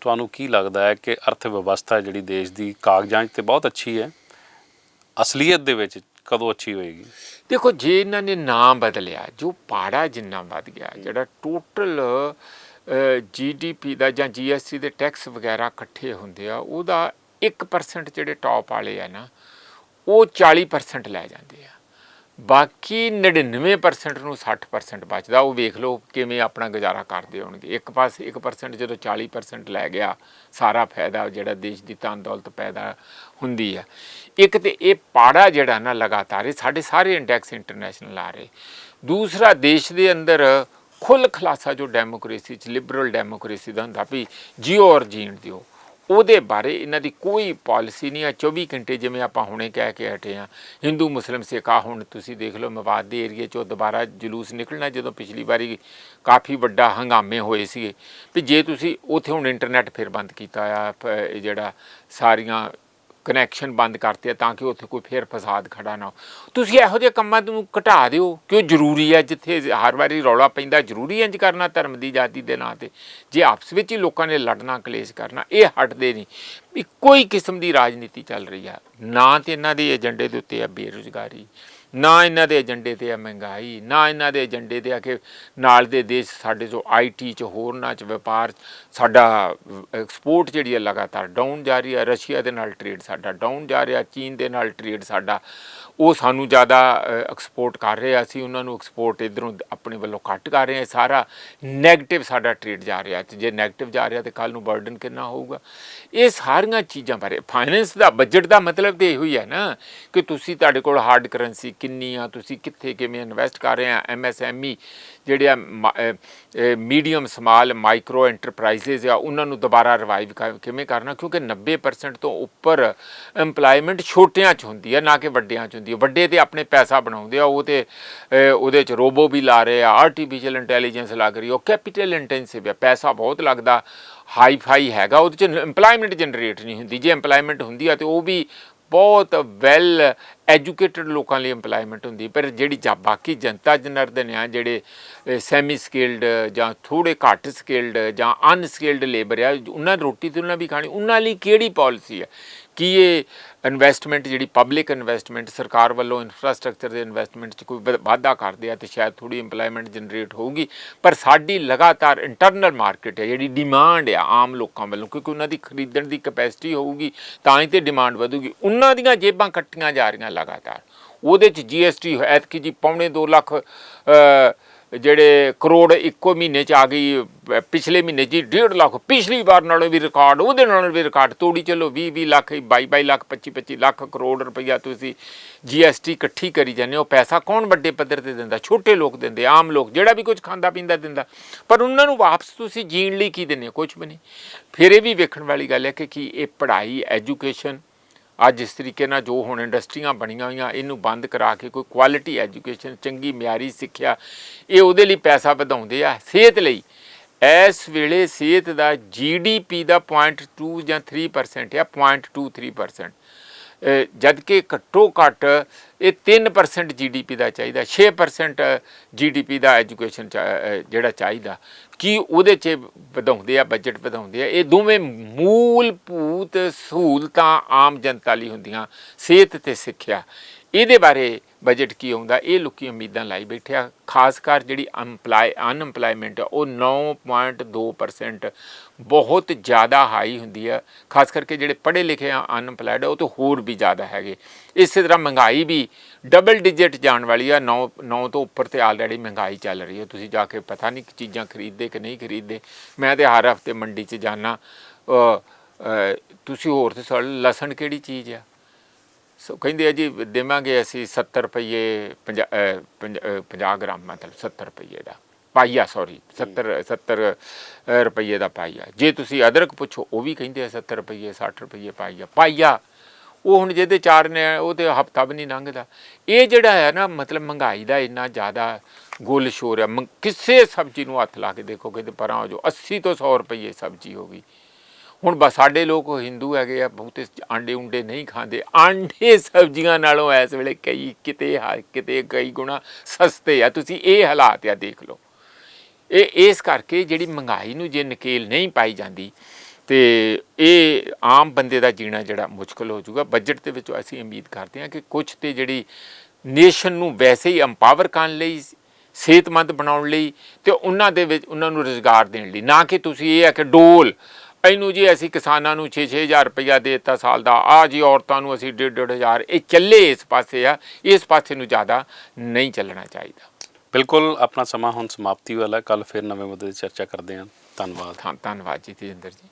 ਤੁਹਾਨੂੰ ਕੀ ਲੱਗਦਾ ਹੈ ਕਿ ਅਰਥ ਵਿਵਸਥਾ ਜਿਹੜੀ ਦੇਸ਼ ਦੀ ਕਾਗਜ਼ਾਂ 'ਚ ਤੇ ਬਹੁਤ ਅੱਛੀ ਹੈ ਅਸਲੀਅਤ ਦੇ ਵਿੱਚ ਕਦੋਂ ਅੱਛੀ ਹੋਏਗੀ? ਦੇਖੋ ਜੇ ਇਹਨਾਂ ਨੇ ਨਾਮ ਬਦਲਿਆ ਜੋ ਪਾੜਾ ਜਿੰਨਾ ਵੱਧ ਗਿਆ ਜਿਹੜਾ ਟੋਟਲ ਜੀਡੀਪੀ ਦਾ ਜਾਂ ਜੀਐਸਟੀ ਦੇ ਟੈਕਸ ਵਗੈਰਾ ਇਕੱਠੇ ਹੁੰਦੇ ਆ ਉਹਦਾ 1% ਜਿਹੜੇ ਟੌਪ ਵਾਲੇ ਆ ਨਾ ਉਹ 40% ਲੈ ਜਾਂਦੇ ਆ। ਬਾਕੀ 99% ਨੂੰ 60% ਬਚਦਾ। ਉਹ ਵੇਖ ਲਓ ਕਿਵੇਂ ਆਪਣਾ ਗੁਜ਼ਾਰਾ ਕਰਦੇ ਹੋਣਗੇ। ਇੱਕ ਪਾਸੇ 1% ਜਦੋਂ 40% ਲੈ ਗਿਆ, ਸਾਰਾ ਫਾਇਦਾ ਜਿਹੜਾ ਦੇਸ਼ ਦੀ ਧਨ ਦੌਲਤ ਪੈਦਾ ਹੁੰਦੀ ਆ ਇੱਕ ਤੇ ਇਹ ਪਾੜਾ ਜਿਹੜਾ ਨਾ ਲਗਾਤਾਰ ਇਹ ਸਾਡੇ ਸਾਰੇ ਇੰਡੈਕਸ ਇੰਟਰਨੈਸ਼ਨਲ ਆ ਰਹੇ। ਦੂਸਰਾ ਦੇਸ਼ ਦੇ ਅੰਦਰ ਖੁੱਲ ਖਲਾਸਾ ਜੋ ਡੈਮੋਕ੍ਰੇਸੀ ਚ ਲਿਬਰਲ ਡੈਮੋਕ੍ਰੇਸੀ ਦਾ ਹੁੰਦਾ ਵੀ ਜਿਓ ਔਰ ਜੀਣ ਦਿਓ। ਉਹਦੇ ਬਾਰੇ ਇਹਨਾਂ ਦੀ ਕੋਈ ਪਾਲਿਸੀ ਨਹੀਂ ਆ। 24 ਘੰਟੇ ਜਿਵੇਂ ਆਪਾਂ ਹੁਣੇ ਕਹਿ ਕੇ ਹਟੇ ਆ ਹਿੰਦੂ, ਮੁਸਲਿਮ, ਸਿੱਖ ਆ ਹੁਣ ਤੁਸੀਂ ਦੇਖ ਲਓ ਮਵਾਦ ਦੇ ਏਰੀਏ ਚੋਂ ਦੁਬਾਰਾ ਜਲੂਸ ਨਿਕਲਣਾ ਜਦੋਂ ਪਿਛਲੀ ਵਾਰੀ ਕਾਫੀ ਵੱਡਾ ਹੰਗਾਮੇ ਹੋਏ ਸੀਗੇ। ਵੀ ਜੇ ਤੁਸੀਂ ਉੱਥੇ ਹੁਣ ਇੰਟਰਨੈਟ ਫਿਰ ਬੰਦ ਕੀਤਾ ਆ ਪ- ਇਹ ਜਿਹੜਾ ਸਾਰੀਆਂ ਕਨੈਕਸ਼ਨ ਬੰਦ ਕਰਤੇ ਤਾਂ ਕਿ ਉੱਥੇ ਕੋਈ ਫੇਰ ਫਸਾਦ ਖੜਾ ਨਾ ਹੋ ਤੁਸੀਂ ਇਹੋ ਜਿਹੇ ਕੰਮਾਂ ਨੂੰ ਘਟਾ ਦਿਓ, ਕਿਉਂ ਜ਼ਰੂਰੀ ਹੈ ਜਿੱਥੇ ਹਰ ਵਾਰੀ ਰੌਲਾ ਪੈਂਦਾ, ਜ਼ਰੂਰੀ ਇੰਜ ਕਰਨਾ ਧਰਮ ਦੀ ਆਜ਼ਾਦੀ ਦੇ ਨਾਂ ਤੇ। ਜੇ ਆਪਸ ਵਿੱਚ ਹੀ ਲੋਕਾਂ ਨੇ ਲੜਨਾ, ਕਲੇਸ਼ ਕਰਨਾ, ਇਹ ਹਟਦੇ ਨਹੀਂ। ਇੱਕੋ ਹੀ ਕਿਸਮ ਦੀ ਰਾਜਨੀਤੀ ਚੱਲ ਰਹੀ ਆ। ਨਾ ਤੇ ਇਹਨਾਂ ਦੇ ਏਜੰਡੇ ਦੇ ਉੱਤੇ ਆ ਬੇਰੁਜ਼ਗਾਰੀ। ਨਾ ਇਹਨਾਂ ਦੇ ਏਜੰਡੇ ਤੇ ਆ ਮਹਿੰਗਾਈ, ਨਾ ਇਹਨਾਂ ਦੇ ਏਜੰਡੇ ਤੇ ਆ ਕਿ ਨਾਲ ਦੇ ਦੇਸ਼ ਸਾਡੇ ਜੋ ਆਈਟੀ ਚ, ਹੋਰਨਾਂ ਚ, ਵਪਾਰ ਸਾਡਾ ਐਕਸਪੋਰਟ ਜਿਹੜੀ ਹੈ ਲਗਾਤਾਰ ਡਾਊਨ ਜਾ ਰਹੀ ਹੈ ਰਸ਼ੀਆ ਦੇ ਨਾਲ ਟ੍ਰੇਡ ਸਾਡਾ ਡਾਊਨ ਜਾ ਰਿਹਾ, ਚੀਨ ਦੇ ਨਾਲ ਟ੍ਰੇਡ ਸਾਡਾ ਉਹ ਸਾਨੂੰ ਜ਼ਿਆਦਾ ਐਕਸਪੋਰਟ ਕਰ ਰਹੇ ਆ ਅਸੀਂ ਉਹਨਾਂ ਨੂੰ ਐਕਸਪੋਰਟ ਇਧਰੋਂ ਆਪਣੇ ਵੱਲੋਂ ਘੱਟ ਕਰ ਰਹੇ ਆ ਸਾਰਾ 네ਗੇਟਿਵ ਸਾਡਾ ਟ੍ਰੇਡ ਜਾ ਰਿਹਾ। ਤੇ ਜੇ 네ਗੇਟਿਵ ਜਾ ਰਿਹਾ ਤੇ ਕੱਲ ਨੂੰ ਬਰਡਨ ਕਿੰਨਾ ਹੋਊਗਾ? ਇਹ ਸਾਰੀਆਂ ਚੀਜ਼ਾਂ ਬਾਰੇ ਫਾਈਨੈਂਸ ਦਾ ਬਜਟ ਦਾ ਮਤਲਬ ਤੇ ਇਹੋ ਹੀ ਹੈ ਨਾ ਕਿ ਤੁਸੀਂ ਤੁਹਾਡੇ ਕੋਲ ਹਾਰਡ ਕਰੰਸੀ ਕਿੰਨੀ ਆ, ਤੁਸੀਂ ਕਿੱਥੇ ਕਿਵੇਂ ਇਨਵੈਸਟ ਕਰ ਰਹੇ ਆ ਐਮਐਸਐਮਈ ਜਿਹੜੇ ਆ ਮੀਡੀਅਮ ਸਮਾਲ ਮਾਈਕਰੋ ਐਂਟਰਪ੍ਰਾਈਜ਼ਸ ਆ, ਉਹਨਾਂ ਨੂੰ ਦੁਬਾਰਾ ਰਿਵਾਈਵ ਕਿਵੇਂ ਕਰਨਾ? ਕਿਉਂਕਿ 90% ਤੋਂ ਉੱਪਰ EMPLOYMENT ਛੋਟਿਆਂ 'ਚ ਹੁੰਦੀ ਹੈ ਨਾ ਕਿ ਵੱਡਿਆਂ 'ਚ ਹੁੰਦੀ ਹੈ ਵੱਡੇ ਤੇ ਆਪਣੇ ਪੈਸਾ ਬਣਾਉਂਦੇ ਆ, ਉਹ ਤੇ ਉਹਦੇ 'ਚ ਰੋਬੋ ਵੀ ਲਾ ਰਹੇ ਆ ਆਰਟੀਫੀਸ਼ੀਅਲ ਇੰਟੈਲੀਜੈਂਸ ਲੱਗ ਰਹੀ ਉਹ ਕੈਪੀਟਲ ਇੰਟੈਂਸਿਵ ਆ, ਪੈਸਾ ਬਹੁਤ ਲੱਗਦਾ ਹਾਈ ਫਾਈ ਹੈਗਾ, ਉਹਦੇ 'ਚ EMPLOYMENT ਜਨਰੇਟ ਨਹੀਂ ਹੁੰਦੀ, ਜੇ EMPLOYMENT ਹੁੰਦੀ ਆ ਤੇ ਉਹ ਵੀ ਬਹੁਤ ਵੈਲ ਐਜੂਕੇਟਡ ਲੋਕਾਂ ਲਈ EMPLOYMENT ਹੁੰਦੀ ਪਰ ਜਿਹੜੀ ਜਾਂ ਬਾਕੀ ਜਨਤਾ ਜਨਰਦਨ ਆ, ਜਿਹੜੇ ਸੈਮੀ ਸਕਿਲਡ ਜਾਂ ਥੋੜੇ ਘੱਟ ਸਕਿਲਡ ਜਾਂ ਅਨਸਕਿਲਡ ਲੇਬਰ ਆ, ਉਹਨਾਂ ਰੋਟੀ ਤੇ ਉਹਨਾਂ ਵੀ ਖਾਣੀ, ਉਹਨਾਂ ਲਈ ਕਿਹੜੀ ਪਾਲਿਸੀ ਹੈ ਕੀ ਇਹ ਇਨਵੈਸਟਮੈਂਟ ਜਿਹੜੀ ਪਬਲਿਕ ਇਨਵੈਸਟਮੈਂਟ ਸਰਕਾਰ ਵੱਲੋਂ ਇਨਫਰਾਸਟ੍ਰਕਚਰ ਦੇ ਇਨਵੈਸਟਮੈਂਟ 'ਚ ਕੋਈ ਵ- ਵਾਧਾ ਕਰਦੇ ਆ ਤੇ ਸ਼ਾਇਦ ਥੋੜੀ EMPLOYMENT ਜਨਰੇਟ ਹੋਊਗੀ। ਪਰ ਸਾਡੀ ਲਗਾਤਾਰ ਇੰਟਰਨਲ ਮਾਰਕੀਟ ਹੈ, ਜਿਹੜੀ ਡਿਮਾਂਡ ਆ ਆਮ ਲੋਕਾਂ ਵੱਲੋਂ, ਕਿਉਂਕਿ ਉਹਨਾਂ ਦੀ ਖਰੀਦਣ ਦੀ ਕਪੈਸਿਟੀ ਹੋਊਗੀ, ਤਾਂ ਹੀ ਤੇ ਡਿਮਾਂਡ ਵਧੂਗੀ। ਉਹਨਾਂ ਦੀਆਂ ਜੇਬਾਂ ਕੱਟੀਆਂ ਜਾ ਰਹੀਆਂ ਲਗਾਤਾਰ। ਉਹਦੇ 'ਚ ਜੀਐਸਟੀ ਐਤਕੀ ਜੀ ਪੌਣੇ 2 ਲੱਖ ਜਿਹੜੇ ਕਰੋੜ ਇੱਕੋ ਮਹੀਨੇ 'ਚ ਆ ਗਈ ਪਿਛਲੇ ਮਹੀਨੇ ਜੀ 1.5 ਲੱਖ, ਪਿਛਲੀ ਵਾਰ ਨਾਲੋਂ ਵੀ ਰਿਕਾਰਡ ਉਹਦੇ ਨਾਲੋਂ ਵੀ ਰਿਕਾਰਡ ਤੋੜੀ। ਚਲੋ 20 20 ਲੱਖ 22 22 ਲੱਖ 25 25 ਲੱਖ ਕਰੋੜ ਰੁਪਈਆ ਤੁਸੀਂ ਜੀਐਸਟੀ ਇਕੱਠੀ ਕਰੀ ਜਾਂਦੇ ਹੋ। ਪੈਸਾ ਕੌਣ ਵੱਡੇ ਪੱਧਰ ਤੇ ਦਿੰਦਾ? ਛੋਟੇ ਲੋਕ ਦਿੰਦੇ, ਆਮ ਲੋਕ, ਜਿਹੜਾ ਵੀ ਕੁਝ ਖਾਂਦਾ ਪੀਂਦਾ ਦਿੰਦਾ। ਪਰ ਉਹਨਾਂ ਨੂੰ ਵਾਪਸ ਤੁਸੀਂ ਜੀਣ ਲਈ ਕੀ ਦਿੰਦੇ ਹੋ? ਕੁਝ ਵੀ ਨਹੀਂ। ਫਿਰ ਇਹ ਵੀ ਵੇਖਣ ਵਾਲੀ ਗੱਲ ਹੈ ਕਿ ਕੀ ਇਹ ਪੜ੍ਹਾਈ ਐਜੂਕੇਸ਼ਨ ਅੱਜ ਇਸ ਤਰੀਕੇ ਨਾਲ ਜੋ ਹੁਣ ਇੰਡਸਟਰੀਆਂ ਬਣੀਆਂ ਹੋਈਆਂ, ਇਹਨੂੰ ਬੰਦ ਕਰਾ ਕੇ ਕੋਈ ਕੁਆਲਿਟੀ ਐਜੂਕੇਸ਼ਨ ਚੰਗੀ ਮਿਆਰੀ ਸਿੱਖਿਆ, ਇਹ ਉਹਦੇ ਲਈ ਪੈਸਾ ਵਧਾਉਂਦੇ ਆ। ਸਿਹਤ ਲਈ ਇਸ ਵੇਲੇ ਸਿਹਤ ਦਾ ਜੀਡੀਪੀ ਦਾ 0.2 ਜਾਂ 3% ਆ 0.23% ਜਦਕਿ ਘੱਟੋ ਘੱਟ ਇਹ 3% ਜੀਡੀਪੀ ਦਾ ਚਾਹੀਦਾ 6% ਜੀਡੀਪੀ ਦਾ ਐਜੂਕੇਸ਼ਨ ਜਿਹੜਾ ਚਾਹੀਦਾ। ਕੀ ਉਹਦੇ 'ਚ ਵਧਾਉਂਦੇ ਆ ਬਜਟ ਵਧਾਉਂਦੇ ਆ? ਇਹ ਦੋਵੇਂ ਮੂਲਭੂਤ ਸਹੂਲਤਾਂ ਆਮ ਜਨਤਾ ਲਈ ਹੁੰਦੀਆਂ, ਸਿਹਤ ਤੇ ਸਿੱਖਿਆ। ਇਹਦੇ ਬਾਰੇ ਬਜਟ ਕੀ ਆਉਂਦਾ ਇਹ ਲੋਕੀ ਉਮੀਦਾਂ ਲਾਈ ਬੈਠੇ ਆ। ਖਾਸ ਕਰ ਜਿਹੜੀ ਅੰਪਲਾਈ ਅਨਐਮਪਲਾਈਮੈਂਟ ਉਹ 9.2% ਬਹੁਤ ਜ਼ਿਆਦਾ ਹਾਈ ਹੁੰਦੀ ਆ। ਖਾਸ ਕਰਕੇ ਜਿਹੜੇ ਪੜ੍ਹੇ ਲਿਖੇ ਆ ਅਨਐਮਪਲਾਈਡ ਉਹ ਤੋਂ ਹੋਰ ਵੀ ਜ਼ਿਆਦਾ ਹੈਗੇ। ਇਸੇ ਤਰ੍ਹਾਂ ਮਹਿੰਗਾਈ ਵੀ ਡਬਲ ਡਿਜਿਟ ਜਾਣ ਵਾਲੀ ਆ 9 9 ਤੋਂ ਉੱਪਰ ਤੇ ਆਲਰੇਡੀ ਮਹਿੰਗਾਈ ਚੱਲ ਰਹੀ ਹੈ ਤੁਸੀਂ ਜਾ ਕੇ ਪਤਾ ਨਹੀਂ ਕਿ ਚੀਜ਼ਾਂ ਖਰੀਦਦੇ ਕਿ ਨਹੀਂ ਖਰੀਦਦੇ। ਮੈਂ ਤੇ ਹਰ ਹਫ਼ਤੇ ਮੰਡੀ 'ਚ ਜਾਣਾ ਤੁਸੀਂ ਹੋਰ ਤੇ ਸੜ ਲਸਣ ਕਿਹੜੀ ਚੀਜ਼ ਆ? ਸੋ ਕਹਿੰਦੇ ਆ ਜੀ ਦੇਵਾਂਗੇ ਅਸੀਂ 70 ਰੁਪਏ 50 ਗ੍ਰਾਮ ਮਤਲਬ 70 ਰੁਪਏ ਦਾ ਪਾਈਆ ਸੌਰੀ 70 70 ਰੁਪਏ ਦਾ ਪਾਈਆ। ਜੇ ਤੁਸੀਂ ਅਦਰਕ ਪੁੱਛੋ ਉਹ ਵੀ ਕਹਿੰਦੇ ਆ 70 ਰੁਪਏ 60 ਰੁਪਏ ਪਾਈਆ। ਪਾਈਆ ਉਹ ਹੁਣ ਜਿਹਦੇ ਚਾਰ ਨੇ ਉਹ ਤੇ ਹਫਤਾ ਵੀ ਨਹੀਂ ਲੰਘਦਾ। ਇਹ ਜਿਹੜਾ ਹੈ ਨਾ ਮਤਲਬ ਮਹਿੰਗਾਈ ਦਾ ਇੰਨਾ ਜ਼ਿਆਦਾ ਗੁੱਲ ਸ਼ੋਰ ਹੈ। ਕਿਸੇ ਸਬਜ਼ੀ ਨੂੰ ਹੱਥ ਲਾ ਕੇ ਦੇਖੋ ਕਿਤੇ ਪਰਾਂ ਹੋ ਜੋ 80 ਤੋਂ 100 ਰੁਪਏ ਸਬਜ਼ੀ ਹੋ ਗਈ। ਹੁਣ ਬਸ ਸਾਡੇ ਲੋਕ ਹਿੰਦੂ ਹੈਗੇ ਆ, ਬਹੁਤੇ ਆਂਡੇ ਉਂਡੇ ਨਹੀਂ ਖਾਂਦੇ। ਆਂਡੇ ਸਬਜ਼ੀਆਂ ਨਾਲੋਂ ਇਸ ਵੇਲੇ ਕਈ ਕਿਤੇ ਹਾ- ਕਿਤੇ ਕਈ ਗੁਣਾ ਸਸਤੇ ਆ। ਤੁਸੀਂ ਇਹ ਹਾਲਾਤ ਆ, ਦੇਖ ਲਓ। ਇਹ, ਇਸ ਕਰਕੇ ਜਿਹੜੀ ਮਹਿੰਗਾਈ ਨੂੰ ਜੇ ਨਕੇਲ ਨਹੀਂ ਪਾਈ ਜਾਂਦੀ, ਤੇ ਇਹ ਆਮ ਬੰਦੇ ਦਾ ਜੀਣਾ ਜਿਹੜਾ ਮੁਸ਼ਕਲ ਹੋ ਜਾਊਗਾ। ਬਜਟ ਦੇ ਵਿੱਚ ਅਸੀਂ ਉਮੀਦ ਕਰਦੇ ਹਾਂ ਕਿ ਕੁਝ ਤੇ ਜਿਹੜੀ ਨੇਸ਼ਨ ਨੂੰ ਵੈਸੇ ਹੀ ਐਮਪਾਵਰ ਕਰਨ ਲਈ, ਸਿਹਤਮੰਦ ਬਣਾਉਣ ਲਈ, ਤੇ ਉਹਨਾਂ ਦੇ ਵਿੱਚ, ਉਹਨਾਂ ਨੂੰ ਰੋਜ਼ਗਾਰ ਦੇਣ ਲਈ। ਨਾ ਕਿ ਤੁਸੀਂ ਇਹ ਆ ਕਿ ਡੋਲ ਇਹਨੂੰ ਜੀ ਅਸੀਂ ਕਿਸਾਨਾਂ ਨੂੰ 6-6000 ਰੁਪਇਆ ਦੇ ਦਿੱਤਾ ਸਾਲ ਦਾ। ਆ ਜੀ ਔਰਤਾਂ ਨੂੰ ਅਸੀਂ 1.5 ਹਜ਼ਾਰ। ਇਹ ਚੱਲੇ ਇਸ ਪਾਸੇ ਆ। ਇਸ ਪਾਸੇ ਨੂੰ ਜ਼ਿਆਦਾ ਨਹੀਂ ਚੱਲਣਾ ਚਾਹੀਦਾ। ਬਿਲਕੁਲ ਆਪਣਾ ਸਮਾਂ ਹੁਣ ਸਮਾਪਤੀ ਵਾਲਾ ਕੱਲ ਫਿਰ ਨਵੇਂ ਮੁੱਦੇ ਦੀ ਚਰਚਾ ਕਰਦੇ ਹਾਂ। ਧੰਨਵਾਦ। ਧੰਨ- ਧੰਨਵਾਦ ਜੀ ਤੇਜਿੰਦਰ ਜੀ।